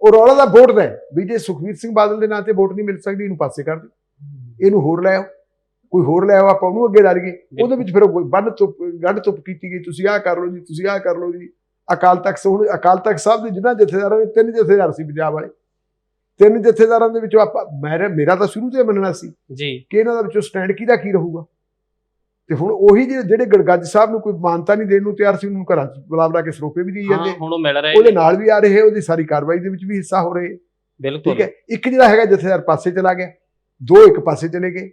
ਉਹ ਰੌਲਾ ਦਾ ਵੋਟ ਦਾ ਵੀ ਜੇ ਸੁਖਵੀਰ ਸਿੰਘ ਬਾਦਲ ਦੇ ਨਾਂ ਤੇ ਵੋਟ ਨਹੀਂ ਮਿਲ ਸਕਦੀ ਇਹਨੂੰ ਪਾਸੇ ਕਰ ਦਿਓ। ਇਹਨੂੰ ਹੋਰ ਲੈ ਆਓ। ਕੋਈ ਹੋਰ ਲੈ ਆਓ ਆਪਾਂ ਉਹਨੂੰ ਅੱਗੇ ਲਾ ਲਈਏ। ਉਹਦੇ ਵਿੱਚ ਫਿਰ ਬੰਨ ਤੁੱਪ ਗੱਡ ਤੁੱਪ ਕੀਤੀ ਗਈ ਤੁਸੀਂ ਆਹ ਕਰ ਲਓ ਜੀ ਤੁਸੀਂ ਆਹ ਕਰ ਲਓ ਜੀ। ਅਕਾਲ ਤਖਤ ਹੁਣ ਅਕਾਲ ਤਖਤ ਸਾਹਿਬ ਦੇ ਜਿਨ੍ਹਾਂ ਜਥੇਦਾਰਾਂ ਦੇ ਤਿੰਨ ਜਥੇਦਾਰ ਸੀ ਪੰਜਾਬ ਵਾਲੇ। ਤਿੰਨ ਜਥੇਦਾਰਾਂ ਦੇ ਵਿੱਚੋਂ ਆਪਾਂ ਮੇਰਾ ਮੇਰਾ ਤਾਂ ਸ਼ੁਰੂ ਤੋਂ ਮੰਨਣਾ ਸੀ ਜੀ। ਕਿ ਇਹਨਾਂ ਦਾ ਵਿੱਚੋਂ ਸਟੈਂਡ ਕਿਹਦਾ ਕੀ ਰਹੂਗਾ? ਤੇ ਹੁਣ ਉਹੀ ਜਿਹੜੇ ਗੜਗੱਜ ਸਾਹਿਬ ਨੂੰ ਕੋਈ ਮਾਨਤਾ ਨਹੀਂ ਦੇਣ ਨੂੰ ਤਿਆਰ ਸੀ ਉਹਨੂੰ ਘਰਾਂ 'ਚ ਬੁਲਾ ਬੁਲਾ ਕੇ ਸਰੋਪੇ ਵੀ ਹਾਂ ਜਾਂਦੇ। ਹੁਣ ਉਹ ਮਿਲ ਰਹੇ ਉਹਦੇ ਨਾਲ ਵੀ ਆ ਰਹੇ ਉਹਦੀ ਸਾਰੀ ਕਾਰਵਾਈ ਦੇ ਵਿੱਚ ਵੀ ਹਿੱਸਾ ਹੋ ਰਹੇ। ਬਿਲਕੁਲ। ਠੀਕ ਹੈ ਇੱਕ ਜਿਹੜਾ ਹੈਗਾ ਜਥੇਦਾਰ ਪਾਸੇ ਚਲਾ ਗਿਆ ਦੋ ਇੱਕ ਪਾਸੇ ਚਲੇ ਗਏ।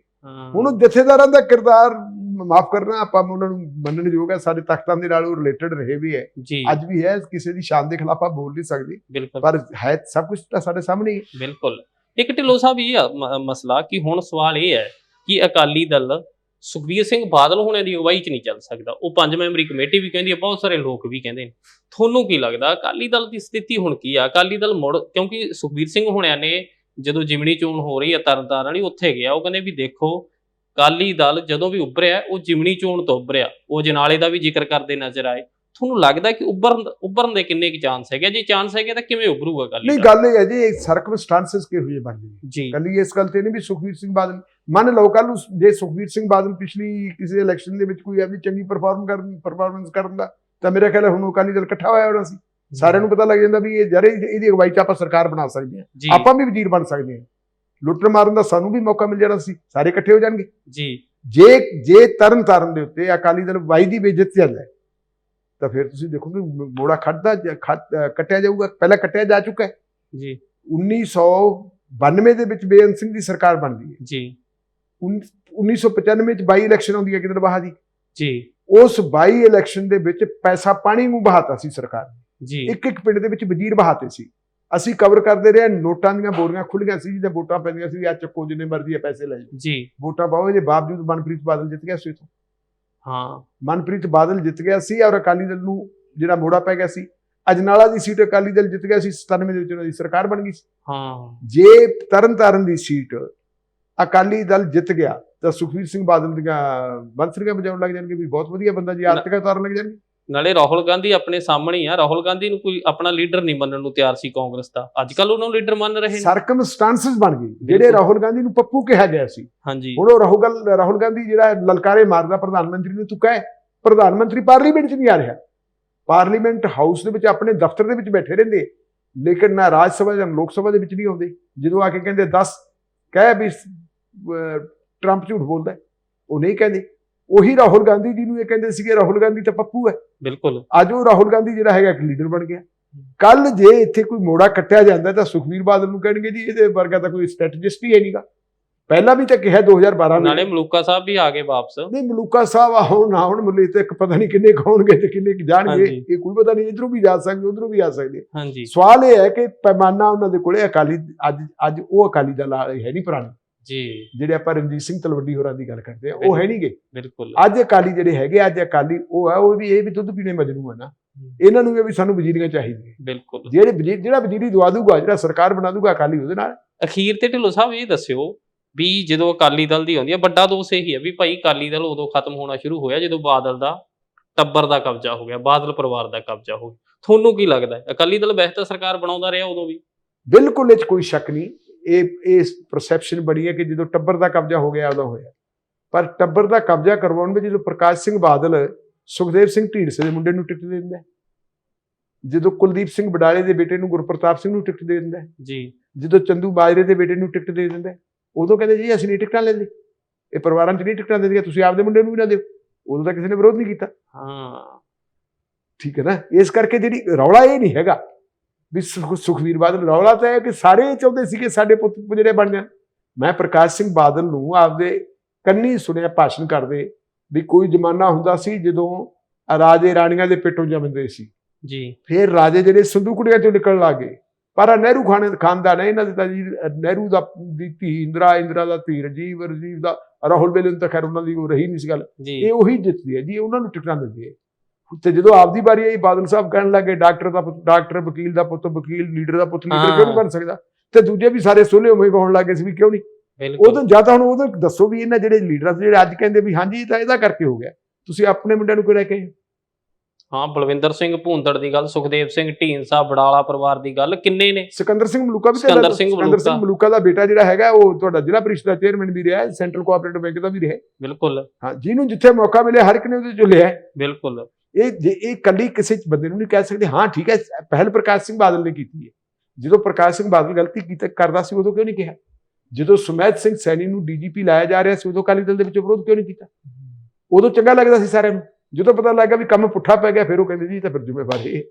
ਹੁਣ ਉਹ ਜਥੇਦਾਰਾਂ ਦਾ ਕਿਰਦਾਰ ਮਾਫ ਕਰਨਾ ਆਪਾਂ ਉਹਨਾਂ ਨੂੰ ਮੰਨਣਯੋਗ ਹੈ ਸਾਡੇ ਤਖਤਾਂ ਦੇ ਨਾਲ ਉਹ ਰਿਲੇਟਡ ਰਹੇ ਵੀ ਹੈ। ਅੱਜ ਵੀ ਹੈ ਕਿਸੇ ਦੀ ਸ਼ਾਨ ਦੇ ਖਿਲਾਫ ਆਪਾਂ ਬੋਲ ਨਹੀਂ ਸਕਦੇ। ਪਰ ਹੈ ਸਭ ਕੁਝ ਤਾਂ ਸਾਡੇ ਸਾਹਮਣੇ ਹੀ। ਹੈ ਬਿਲਕੁਲ। ਇੱਕ ਢਿੱਲੋਂ ਸਾਹਿਬ ਇਹ ਆ ਮਸਲਾ ਕਿ ਹੁਣ ਸਵਾਲ ਇਹ ਹੈ ਕਿ ਅਕਾਲੀ ਦਲ ਸੁਖਬੀਰ ਸਿੰਘ ਬਾਦਲ ਹੋਣੇ ਦੀ ਅਗਵਾਈ 'ਚ ਨਹੀਂ ਚੱਲ ਸਕਦਾ। ਉਹ ਪੰਜ ਮੈਂਬਰੀ ਕਮੇਟੀ ਵੀ ਕਹਿੰਦੀ ਹੈ ਬਹੁਤ ਸਾਰੇ ਲੋਕ ਵੀ ਕਹਿੰਦੇ ਨੇ। ਤੁਹਾਨੂੰ ਕੀ ਲੱਗਦਾ ਅਕਾਲੀ ਦਲ ਦੀ ਸਥਿਤੀ ਹੁਣ ਕੀ ਆ? ਅਕਾਲੀ ਦਲ ਮੁੜ ਕਿਉਂਕਿ ਸੁਖਬੀਰ ਸਿੰਘ ਹੋਣਿਆਂ ਨੇ ਜਦੋਂ ਜਿਮਣੀ ਚੋਣ ਹੋ ਰਹੀ ਹੈ ਤਰਨਤਾਰਨ ਵਾਲੀ ਉੱਥੇ ਗਿਆ। ਉਹ ਕਹਿੰਦੇ ਵੀ ਦੇਖੋ ਅਕਾਲੀ ਦਲ ਜਦੋਂ ਵੀ ਉੱਭਰਿਆ ਉਹ ਜਿਮਣੀ ਚੋਣ ਤੋਂ ਉੱਭਰਿਆ। ਉਹ ਜਨਾਲੇ ਦਾ ਵੀ ਜ਼ਿਕਰ ਕਰਦੇ ਨਜ਼ਰ ਆਏ। ਤੁਹਾਨੂੰ ਲੱਗਦਾ ਕਿ ਉੱਭਰਨ ਉੱਭਰਨ ਦੇ ਕਿੰਨੇ ਕੁ ਚਾਂਸ ਹੈਗੇ? ਜੇ ਚਾਂਸ ਹੈਗੇ ਤਾਂ ਕਿਵੇਂ ਉੱਭਰੂਗਾ ਅਕਾਲੀ ਨਹੀਂ ਗੱਲ ਇਹ ਹੈ ਜੀ ਸਰਕਮਸਟੈਂਸਸ ਕਿਹੋ ਜਿਹੇ ਬਣ ਗਏ? ਜੀ। ਕੱਲੀ ਇਸ ਗੱਲ ਤੇ ਨਹੀਂ ਵੀ ਸੁਖਵੀਰ ਸਿੰਘ ਬਾਦਲ ਮੰਨ ਲਓ ਕੱਲ ਨੂੰ ਜੇ ਸੁਖਵੀਰ ਸਿੰਘ ਬਾਦਲ ਪਿਛਲੀ ਕਿਸੇ ਇਲੈਕਸ਼ਨ ਦੇ ਵਿੱਚ ਕੋਈ ਐਵੇਂ ਚੰਗੀ ਪਰਫਾਰਮ ਕਰਨ ਪਰਫਾਰਮੈਂਸ ਕਰਨ ਦਾ ਤਾਂ ਮੇਰੇ ਖਿਆਲ ਹੁਣ ਅਕਾਲੀ ਦਲ ਇਕੱਠਾ ਹੋਇਆ ਹੋਣਾ ਸੀ। ਸਾਰਿਆਂ ਨੂੰ ਪਤਾ ਲੱਗ ਜਾਂਦਾ ਵੀ ਇਹ ਜਰੇ ਇਹਦੀ ਅਗਵਾਈ 'ਚ ਆਪਾਂ ਸਰਕਾਰ ਬਣਾ ਸਕਦੇ ਹਾਂ। ਆਪਾਂ ਵੀ ਵਜ਼ੀਰ ਬਣ ਸਕਦੇ ਹਾਂ। ਲੁੱਟਣ ਮਾਰਨ ਦਾ ਸਾਨੂੰ ਵੀ ਮੌਕਾ ਮਿਲ ਜਾਣਾ ਸੀ ਸਾਰੇ ਇਕੱਠੇ ਹੋ ਜਾਣਗੇ। ਜੀ। ਜੇ ਜੇ ਤਰਨ ਤਾਰਨ ਦੇ ਉੱਤੇ ਅਕਾਲੀ ਦਲ ਵਾਈ ਦੀ ਬੇਇੱਜ਼ਤ ਜਾਂਦਾ ਤਾਂ ਫਿਰ ਤੁਸੀਂ ਦੇਖੋਗੇ ਮੋੜਾ ਖੜਦਾ ਕੱਟਿਆ ਜਾਊਗਾ ਪਹਿਲਾਂ ਕੱਟਿਆ ਜਾ ਚੁੱਕਾ ਹੈ। ਜੀ। 1992 ਦੇ ਵਿੱਚ ਬੇਅੰਤ ਸਿੰਘ ਦੀ ਸਰਕਾਰ ਬਣਦੀ ਹੈ। ਜੀ। ਉਨ- 1995 ਚ ਬਾਈ ਇਲੈਕਸ਼ਨ ਆਉਂਦੀ ਹੈ ਕਿਦਰ ਬਹਾ ਦੀ? ਜੀ। ਉਸ ਬਾਈ ਇਲੈਕਸ਼ਨ ਦੇ ਵਿੱਚ ਪੈਸਾ ਪਾਣੀ ਨੂੰ ਬਹਾਤਾ ਸੀ ਸਰਕਾਰ ਜੀ। ਇੱਕ ਇੱਕ ਪਿੰਡ ਦੇ ਵਿੱਚ ਵਜ਼ੀਰ ਬਹਾਤੇ ਸੀ। ਅਸੀਂ ਕਵਰ ਕਰਦੇ ਰਹੇ ਨੋਟਾਂ ਦੀਆਂ ਬੋਰੀਆਂ ਖੁੱਲੀਆਂ ਸੀ ਜਿਹਦੇ ਵੋਟਾਂ ਪੈਂਦੀਆਂ ਸੀ ਆ ਚੱਕੋ ਜਿੰਨੇ ਮਰਜ਼ੀ ਆ ਪੈਸੇ ਲੈ ਜੀ। ਵੋਟਾਂ ਪਾਓ ਇਹਦੇ ਬਾਵਜੂਦ ਮਨਪ੍ਰੀਤ ਬਾਦਲ ਜਿੱਤ ਗਿਆ ਸੀ ਇੱਥੋਂ ਹਾਂ। ਮਨਪ੍ਰੀਤ ਬਾਦਲ ਜਿੱਤ ਗਿਆ ਸੀ ਔਰ ਅਕਾਲੀ ਦਲ ਨੂੰ ਜਿਹੜਾ ਮੋੜਾ ਪੈ ਗਿਆ ਸੀ ਅਜਨਾਲਾ ਦੀ ਸੀਟ ਅਕਾਲੀ ਦਲ ਜਿੱਤ ਗਿਆ ਸੀ 97 ਦੇ ਵਿੱਚ ਉਹਨਾਂ ਦੀ ਸਰਕਾਰ ਬਣ ਗਈ ਸੀ। ਹਾਂ। ਜੇ ਤਰਨਤਾਰਨ ਦੀ ਸੀਟ ਅਕਾਲੀ ਦਲ ਜਿੱਤ ਗਿਆ ਤਾਂ ਸੁਖਵੀਰ ਸਿੰਘ ਬਾਦਲ ਦੀਆਂ ਬੰਸਰੀਆਂ ਵਜਾਉਣ ਲੱਗ ਜਾਣਗੇ ਵੀ ਬਹੁਤ ਵਧੀਆ ਬੰਦਾ ਜੀ ਆਰਥਿਕਾ ਤਾਰਨ ਲੱਗ ਜਾਣਗੇ। ਨਾਲੇ ਰਾਹੁਲ ਗਾਂਧੀ ਆਪਣੇ ਸਾਹਮਣੇ ਆ। ਰਾਹੁਲ ਗਾਂਧੀ ਨੂੰ ਕੋਈ ਆਪਣਾ ਲੀਡਰ ਨਹੀਂ ਮੰਨਣ ਨੂੰ ਤਿਆਰ ਸੀ ਕਾਂਗਰਸ ਦਾ। ਅੱਜ ਕੱਲ ਉਹਨਾਂ ਨੂੰ ਲੀਡਰ ਮੰਨ ਰਹੇ ਨੇ। ਸਰਕਮਸਟੈਂਸਸ ਬਣ ਗਏ ਜਿਹੜੇ। ਰਾਹੁਲ ਗਾਂਧੀ ਨੂੰ ਪੱਪੂ ਕਿਹਾ ਗਿਆ ਸੀ। ਹਾਂਜੀ। ਹੁਣ ਉਹ ਰਾਹੁਲ ਰਾਹੁਲ ਗਾਂਧੀ ਜਿਹੜਾ ਲਲਕਾਰੇ ਮਾਰਦਾ ਪ੍ਰਧਾਨ ਮੰਤਰੀ ਨੂੰ ਤੂੰ ਕਹਿ। ਪ੍ਰਧਾਨ ਮੰਤਰੀ ਪਾਰਲੀਮੈਂਟ 'ਚ ਨਹੀਂ ਆ ਰਿਹਾ। ਪਾਰਲੀਮੈਂਟ ਹਾਊਸ ਦੇ ਵਿੱਚ ਆਪਣੇ ਦਫ਼ਤਰ ਦੇ ਵਿੱਚ ਬੈਠੇ ਰਹਿੰਦੇ। ਲੇਕਿਨ ਨਾ ਰਾਜ ਸਭਾ ਜਾਂ ਲੋਕ ਸਭਾ ਦੇ ਵਿੱਚ ਨਹੀਂ ਆਉਂਦੇ। ਜਦੋਂ ਆ ਕੇ ਕਹਿੰਦੇ 10 ਕਹਿ ਵੀ ਟਰੰਪ ਝੂਠ ਬੋਲਦਾ। ਉਹ ਨਹੀਂ ਕਹਿੰਦੇ। ਉਹੀ ਰਾਹੁਲ ਗਾਂਧੀ ਜੀ ਨੂੰ ਇਹ ਕਹਿੰਦੇ ਸੀਗੇ ਰਾਹੁਲ ਗਾਂਧੀ ਤਾਂ ਪੱਪੂ ਹੈ। ਬਿਲਕੁਲ। ਅੱਜ ਉਹ ਰਾਹੁਲ ਗਾਂਧੀ ਜਿਹੜਾ ਹੈਗਾ ਇੱਕ ਲੀਡਰ ਬਣ ਗਿਆ। ਕੱਲ ਜੇ ਇੱਥੇ ਕੋਈ ਮੋੜਾ ਕੱਟਿਆ ਜਾਂਦਾ ਤਾਂ ਸੁਖਵੀਰ ਬਾਦਲ ਨੂੰ ਕਹਿਣਗੇ ਜੀ ਇਹਦੇ ਵਰਗਾ ਤਾਂ ਕੋਈ ਸਟ੍ਰੈਟਜਿਸਟ ਹੀ ਨਹੀਂਗਾ ਪਹਿਲਾਂ ਵੀ ਤਾਂ ਕਿਹਾ 2012 ਨਾਲੇ ਮਲੂਕਾ ਸਾਹਿਬ ਵੀ ਆ ਗਏ ਵਾਪਸ। ਨਹੀਂ ਮਲੂਕਾ ਸਾਹਿਬ ਆ ਹੁਣ ਨਾ ਹੁਣ ਮੁੱਲੇ ਤੇ ਇੱਕ ਪਤਾ ਨਹੀਂ ਕਿੰਨੇ ਖਾਉਣਗੇ ਤੇ ਕਿੰਨੇ ਜਾਣਗੇ। ਇਹ ਕੋਈ ਪਤਾ ਨਹੀਂ ਇਧਰੋਂ ਵੀ ਜਾ ਸਕਦੇ ਉਧਰੋਂ ਵੀ ਆ ਸਕਦੇ। ਹਾਂਜੀ। ਸਵਾਲ ਇਹ ਹੈ ਕਿ ਪੈਮਾਨਾ ਉਹਨਾਂ ਦੇ ਕੋਲੇ ਅਕਾਲੀ ਅੱਜ ਅੱਜ ਉਹ ਅਕਾਲੀ ਦਲ ਹੈ ਨਹੀਂ ਪੁਰਾਣੇ। ਜੀ। ਜਿਹੜੇ ਆਪਾਂ ਰਣਜੀਤ ਸਿੰਘ ਤਲਵੱਡੀ ਹੋਰਾਂ ਦੀ ਗੱਲ ਕਰਦੇ ਆ ਉਹ ਹੈ ਨਹੀਂਗੇ ਬਿਲਕੁਲ। ਅੱਜ ਅਕਾਲੀ ਜਿਹੜੇ ਹੈਗੇ ਅੱਜ ਅਕਾਲੀ ਉਹ ਆ ਉਹ ਵੀ ਇਹ ਵੀ ਦੁੱਧ ਪੀਣੇ ਮਜਨੂ ਆ ਨਾ। ਇਹਨਾਂ ਨੂੰ ਵੀ ਸਾਨੂੰ ਵਜ਼ੀਰੀਆਂ ਚਾਹੀਦੀਆਂ। ਬਿਲਕੁਲ। ਜਿਹੜੇ ਵਜ਼ੀਰ ਜਿਹੜਾ ਵਜ਼ੀਰੀ ਦਵਾ ਦੂਗਾ ਜਿਹੜਾ ਸਰਕਾਰ ਬਣਾ ਦੂਗਾ ਅਕਾਲੀ ਉਹਦੇ ਨਾਲ। ਅਖੀਰ ਤੇ ਢਿੱਲੋਂ ਸਾਹਿਬ ਇਹ ਦੱਸਿਓ ਵੀ ਜਦੋਂ ਅਕਾਲੀ ਦਲ ਦੀ ਆਉਂਦੀ ਹੈ ਵੱਡਾ ਦੋਸ਼ ਇਹੀ ਹੈ ਵੀ ਭਾਈ ਅਕਾਲੀ ਦਲ ਉਦੋਂ ਖਤਮ ਹੋਣਾ ਸ਼ੁਰੂ ਹੋਇਆ ਜਦੋਂ ਬਾਦਲ ਦਾ ਟੱਬਰ ਦਾ ਕਬਜ਼ਾ ਹੋ ਗਿਆ ਬਾਦਲ ਪਰਿਵਾਰ ਦਾ ਕਬਜ਼ਾ ਹੋ ਗਿਆ। ਤੁਹਾਨੂੰ ਕੀ ਲੱਗਦਾ? ਅਕਾਲੀ ਦਲ ਵੈਸੇ ਤਾਂ ਸਰਕਾਰ ਬਣਾਉਂਦਾ ਰਿਹਾ ਉਦੋਂ ਵੀ। ਬਿਲਕੁਲ ਇਹ 'ਚ ਕੋਈ ਸ਼ੱਕ ਨਹੀਂ। ਇਹ ਇਹ ਪਰਸੈਪਸ਼ਨ ਬਣੀ ਹੈ ਕਿ ਜਦੋਂ ਟੱਬਰ ਦਾ ਕਬਜ਼ਾ ਹੋ ਗਿਆ ਉਦੋਂ ਹੋਇਆ। ਪਰ ਟੱਬਰ ਦਾ ਕਬਜ਼ਾ ਕਰਵਾਉਣ ਵਿੱਚ ਜਦੋਂ ਪ੍ਰਕਾਸ਼ ਸਿੰਘ ਬਾਦਲ ਸੁਖਦੇਵ ਸਿੰਘ ਢੀਂਡਸੇ ਦੇ ਮੁੰਡੇ ਨੂੰ ਟਿਕਟ ਦੇ ਦਿੰਦਾ ਜਦੋਂ ਕੁਲਦੀਪ ਸਿੰਘ ਬਡਾਲੇ ਦੇ ਬੇਟੇ ਨੂੰ ਗੁਰਪ੍ਰਤਾਪ ਸਿੰਘ ਨੂੰ ਟਿਕਟ ਦੇ ਦਿੰਦਾ ਜੀ। ਜਦੋਂ ਚੰਦੂ ਬਾਜਰੇ ਦੇ ਬੇਟੇ ਨੂੰ ਟਿਕਟ ਦੇ ਦਿੰਦਾ ਉਦੋਂ ਕਹਿੰਦੇ ਜੀ ਅਸੀਂ ਨਹੀਂ ਟਿਕਟਾਂ ਲੈਂਦੇ। ਇਹ ਪਰਿਵਾਰਾਂ 'ਚ ਨਹੀਂ ਟਿਕਟਾਂ ਦਿੰਦੀਆਂ। ਤੁਸੀਂ ਆਪਦੇ ਮੁੰਡੇ ਨੂੰ ਵੀ ਨਾ ਦਿਓ। ਉਦੋਂ ਤਾਂ ਕਿਸੇ ਨੇ ਵਿਰੋਧ ਨਹੀਂ ਕੀਤਾ। ਹਾਂ। ਠੀਕ ਹੈ ਨਾ? ਇਸ ਕਰਕੇ ਜਿਹੜੀ ਰੌਲਾ ਇਹ ਨਹੀਂ ਹੈਗਾ ਵੀ ਸੁਖ- ਸੁਖਵੀਰ ਬਾਦਲ ਰੌਲਾ ਤਾਂ ਇਹ ਕਿ ਸਾਰੇ ਚਾਹੁੰਦੇ ਸੀ ਕਿ ਸਾਡੇ ਪੁੱਤ ਜਿਹੜੇ ਬਣ ਜਾਣ। ਮੈਂ ਪ੍ਰਕਾਸ਼ ਸਿੰਘ ਬਾਦਲ ਨੂੰ ਆਪਦੇ ਕੰਨੀ ਸੁਣਿਆ ਭਾਸ਼ਣ ਕਰਦੇ ਵੀ ਕੋਈ ਜ਼ਮਾਨਾ ਹੁੰਦਾ ਸੀ ਜਦੋਂ ਰਾਜੇ ਰਾਣੀਆਂ ਦੇ ਪੇਟੋਂ ਜੰਮਦੇ ਸੀ। ਜੀ। ਫਿਰ ਰਾਜੇ ਜਿਹੜੇ ਸਿੰਧੂ ਕੁੜੀਆਂ ਚੋਂ ਨਿਕਲਣ ਲੱਗੇ ਪਰ ਆਹ ਨਹਿਰੂ ਖਾਨੇ ਖਾਨਦਾਨ ਹੈ ਇਹਨਾਂ ਦੇ ਤਾਂ ਜੀ ਨਹਿਰੂ ਦਾ ਦੀ ਧੀ ਇੰਦਰਾ ਇੰਦਰਾ ਦਾ ਧੀ ਰਜੀਵ ਰਜੀਵ ਦਾ ਰਾਹੁਲ ਵੇਲੇ ਨੂੰ ਤਾਂ ਖੈਰ ਉਹਨਾਂ ਦੀ ਉਹ ਰਹੀ ਨਹੀਂ ਸੀ ਗੱਲ। ਇਹ ਉਹੀ ਜਿੱਤਦੀ ਹੈ ਜੀ ਉਹਨਾਂ ਨੂੰ ਟਿਕਟਾਂ ਦਿੰਦੀ ਹੈ। ਤੇ ਜਦੋਂ ਆਪਦੀ ਵਾਰੀ ਆਈ ਬਾਦਲ ਸਾਹਿਬ ਕਹਿਣ ਲੱਗੇ ਡਾਕਟਰ ਦਾ ਪੁੱਤ ਡਾਕਟਰ ਵਕੀਲ ਦਾ ਪੁੱਤ ਵਕੀਲ ਲੀਡਰ ਦਾ ਪੁੱਤ ਲੀਡਰ। ਕਿਉਂ ਨਹੀਂ ਬਣ ਸਕਦਾ ਤੇ ਦੂਜੇ ਵੀ ਸਾਰੇ ਸੋਲੇ ਉਵੇਂ ਹੋਣ ਲੱਗੇ ਸੀ ਵੀ ਕਿਉਂ ਨਹੀਂ ਉਦੋਂ ਜਾਂ ਤਾਂ ਹੁਣ ਉਦੋਂ ਦੱਸੋ ਵੀ ਇਹਨਾਂ ਜਿਹੜੇ ਲੀਡਰ ਸੀ ਜਿਹੜੇ ਅੱਜ ਕਹਿੰਦੇ ਵੀ ਹਾਂਜੀ ਤਾਂ ਇਹਦਾ ਕਰਕੇ ਹੋ ਗਿਆ ਤੁਸੀਂ ਆਪਣੇ ਮੁੰਡਿਆਂ ਨੂੰ ਕਿਉਂ ਲੈ ਕੇ? ਹਾਂ ਬਲਵਿੰਦਰ ਸਿੰਘ ਭੂੰਦੜ ਦੀ ਗੱਲ ਸੁਖਦੇਵ ਸਿੰਘ ਢੀਂਸਾ ਬਡਾਲਾ ਪਰਿਵਾਰ ਦੀ ਗੱਲ ਕਿੰਨੇ ਨੇ ਸਿਕੰਦਰ ਸਿੰਘ ਮਲੂਕਾ ਵੀ ਸਿਕੰਦਰ ਸਿੰਘ ਸਿਕੰਦਰ ਸਿੰਘ ਮਲੂਕਾ। ਦਾ ਬੇਟਾ ਜਿਹੜਾ ਹੈਗਾ ਉਹ ਤੁਹਾਡਾ ਜ਼ਿਲ੍ਹਾ ਪ੍ਰੀਸ਼ਦ ਦਾ ਚੇਅਰਮੈਨ ਵੀ ਰਿਹਾ ਸੈਂਟਰਲ ਕੋਆਪਰੇਟਿਵ ਬੈਂਕ ਦਾ ਵੀ ਰਿਹਾ ਬਿਲਕੁਲ ਹਾਂ ਜਿਹਨੂੰ ਜਿੱਥੇ ਮੌਕਾ ਮਿਲਿਆ ਹਰ ਇੱਕ ਨੇ ਉਹਦੇ ਚੋਂ ਲਿਆ। ਬਿਲਕੁਲ ਇਹ ਇਹ ਕੱਲੀ ਕਿਸੇ ਬੰਦੇ ਨੂੰ ਨਹੀਂ ਕਹਿ ਸਕਦੇ ਹਾਂ ਠੀਕ ਹੈ ਪਹਿਲ ਪ੍ਰਕਾਸ਼ ਸਿੰਘ ਬਾਦਲ ਨੇ ਕੀਤੀ ਹੈ। ਜਦੋਂ ਪ੍ਰਕਾਸ਼ ਸਿੰਘ ਬਾਦਲ ਗਲਤੀ ਕੀਤਾ ਕਰਦਾ ਸੀ ਉਦੋਂ ਕਿਉਂ ਨਹੀਂ ਕਿਹਾ? ਜਦੋਂ ਸੁਮੇਧ ਸਿੰਘ ਸੈਣੀ ਨੂੰ ਡੀਜੀਪੀ ਲਾਇਆ ਜਾ ਰਿਹਾ ਸੀ ਉਦੋਂ ਅਕਾਲੀ ਦਲ ਦੇ ਵਿੱਚ ਵਿਰੋਧ ਕਿਉਂ ਨਹੀਂ ਕੀਤਾ? ਉਦੋਂ ਚੰਗਾ ਲੱਗਦਾ ਸੀ ਸਾਰਿਆਂ ਨੂੰ। ਜਦੋਂ ਪਤਾ ਲੱਗਾ ਵੀ ਕੰਮ ਪੁੱਠਾ ਪੈ ਗਿਆ ਫਿਰ ਉਹ ਕਹਿੰਦੇ ਜੀ ਤਾਂ ਫਿਰ ਜ਼ਿੰਮੇਵਾਰ ਇਹ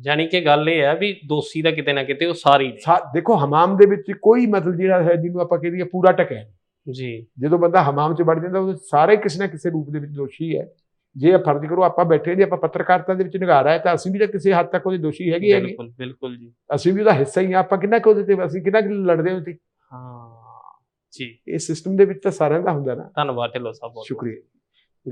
ਜਾਨੀ ਕਿ ਗੱਲ ਇਹ ਹੈ ਵੀ ਦੋਸ਼ੀ ਦਾ ਕਿਤੇ ਨਾ ਕਿਤੇ ਉਹ ਸਾਰੀ ਦੇਖੋ ਹਮਾਮ ਦੇ ਵਿੱਚ ਕੋਈ ਮਤਲਬ ਜਿਹੜਾ ਹੈ ਜਿਹਨੂੰ ਆਪਾਂ ਕਹਿੰਦੇ ਪੂਰਾ ਟਕਿਆ। ਜੀ। ਜਦੋਂ ਬੰਦਾ ਹਮਾਮ 'ਚ ਵੜ ਜਾਂਦਾ ਉਹ ਸਾਰੇ ਕਿਸੇ ਨਾ ਕਿਸੇ ਰੂਪ ਦੇ ਵਿੱਚ ਦੋਸ਼ੀ ਹੈ। ਜੇ ਇਹ ਫਰਜ਼ ਕਰੋ ਆਪਾਂ ਬੈਠੇ ਜੇ ਆਪਾਂ ਪੱਤਰਕਾਰਤਾ ਦੇ ਵਿੱਚ ਨਿਗਾਰਾ ਹੈ ਤਾਂ ਅਸੀਂ ਵੀ ਤਾਂ ਕਿਸੇ ਹੱਦ ਤੱਕ ਉਹਦੇ ਦੋਸ਼ੀ ਹੈਗੇ ਹੈਗੇ। ਬਿਲਕੁਲ ਬਿਲਕੁਲ ਜੀ। ਅਸੀਂ ਵੀ ਉਹਦਾ ਹਿੱਸਾ ਹੀ ਆ ਆਪਾਂ ਕਿੰਨਾ ਕੁ ਉਹਦੇ ਤੇ ਅਸੀਂ ਕਿੰਨਾ ਕੁ ਲੜਦੇ ਹਾਂ ਤੇ। ਹਾਂ ਜੀ। ਇਹ ਸਿਸਟਮ ਦੇ ਵਿੱਚ ਤਾਂ ਸਾਰਿਆਂ ਦਾ ਹੁੰਦਾ ਨਾ। ਧੰਨਵਾਦ ਢਿੱਲੋਂ ਸਾਹਿਬ ਬਹੁਤ ਸ਼ੁਕਰੀਆ।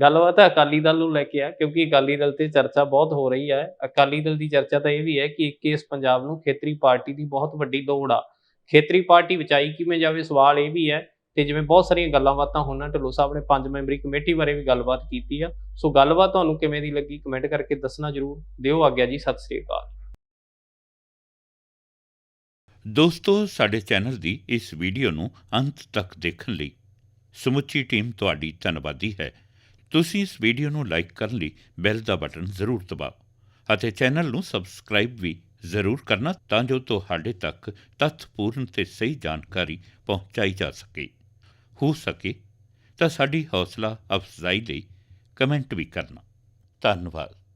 ਗੱਲਬਾਤ ਹੈ ਅਕਾਲੀ ਦਲ ਨੂੰ ਲੈ ਕੇ ਆ ਕਿਉਂਕਿ ਅਕਾਲੀ ਦਲ ਤੇ ਚਰਚਾ ਬਹੁਤ ਹੋ ਰਹੀ ਹੈ ਅਕਾਲੀ ਦਲ ਦੀ ਚਰਚਾ ਤਾਂ ਇਹ ਵੀ ਹੈ ਕਿ ਇੱਕ ਇਸ ਪੰਜਾਬ ਨੂੰ ਖੇਤਰੀ ਪਾਰਟੀ ਦੀ ਬਹੁਤ ਵੱਡੀ ਲੋੜ ਆ। ਖੇਤਰੀ ਪਾਰਟੀ ਬਚਾਈ ਕਿਵੇਂ ਜਾਵੇ ਸਵਾਲ ਇਹ ਵੀ ਹੈ ਤੇ ਜਿਵੇਂ ਬਹੁਤ ਸਾਰੀਆਂ ਗੱਲਾਂ ਬਾਤਾਂ ਹੋਣਾ ਢਿੱਲੋਂ ਸਾਹਿਬ ਨੇ ਪੰਜ ਮੈਂਬਰੀ ਕਮੇਟੀ ਬਾਰੇ ਵੀ ਗੱਲਬਾਤ ਕੀਤੀ ਆ। ਸੋ ਗੱਲਬਾਤ ਤੁਹਾਨੂੰ ਕਿਵੇਂ ਦੀ ਲੱਗੀ ਕਮੈਂਟ ਕਰਕੇ ਦੱਸਣਾ ਜਰੂਰ ਦਿਓ ਆਗਿਆ ਜੀ, ਸਤਿ ਸ੍ਰੀ ਅਕਾਲ। ਦੋਸਤੋ, ਸਾਡੇ ਚੈਨਲ ਦੀ ਇਸ ਵੀਡੀਓ ਨੂੰ ਅੰਤ ਤੱਕ ਦੇਖਣ ਲਈ ਸਮੁੱਚੀ ਟੀਮ ਤੁਹਾਡੀ ਧੰਨਵਾਦੀ ਹੈ। ਤੁਸੀਂ ਇਸ ਵੀਡੀਓ ਨੂੰ ਲਾਈਕ ਕਰਨ ਲਈ ਬੈਲ ਦਾ ਬਟਨ ਜ਼ਰੂਰ ਦਬਾਓ ਅਤੇ ਚੈਨਲ ਨੂੰ ਸਬਸਕ੍ਰਾਈਬ ਵੀ ਜ਼ਰੂਰ ਕਰਨਾ ਤਾਂ ਜੋ ਤੁਹਾਡੇ ਤੱਕ ਤੱਥਪੂਰਨ ਤੇ ਸਹੀ ਜਾਣਕਾਰੀ ਪਹੁੰਚਾਈ ਜਾ ਸਕੇ। ਹੋ ਸਕੇ ਤਾਂ ਸਾਡੀ ਹੌਸਲਾ ਅਫਜ਼ਾਈ ਲਈ ਕਮੈਂਟ ਵੀ ਕਰਨਾ। ਧੰਨਵਾਦ।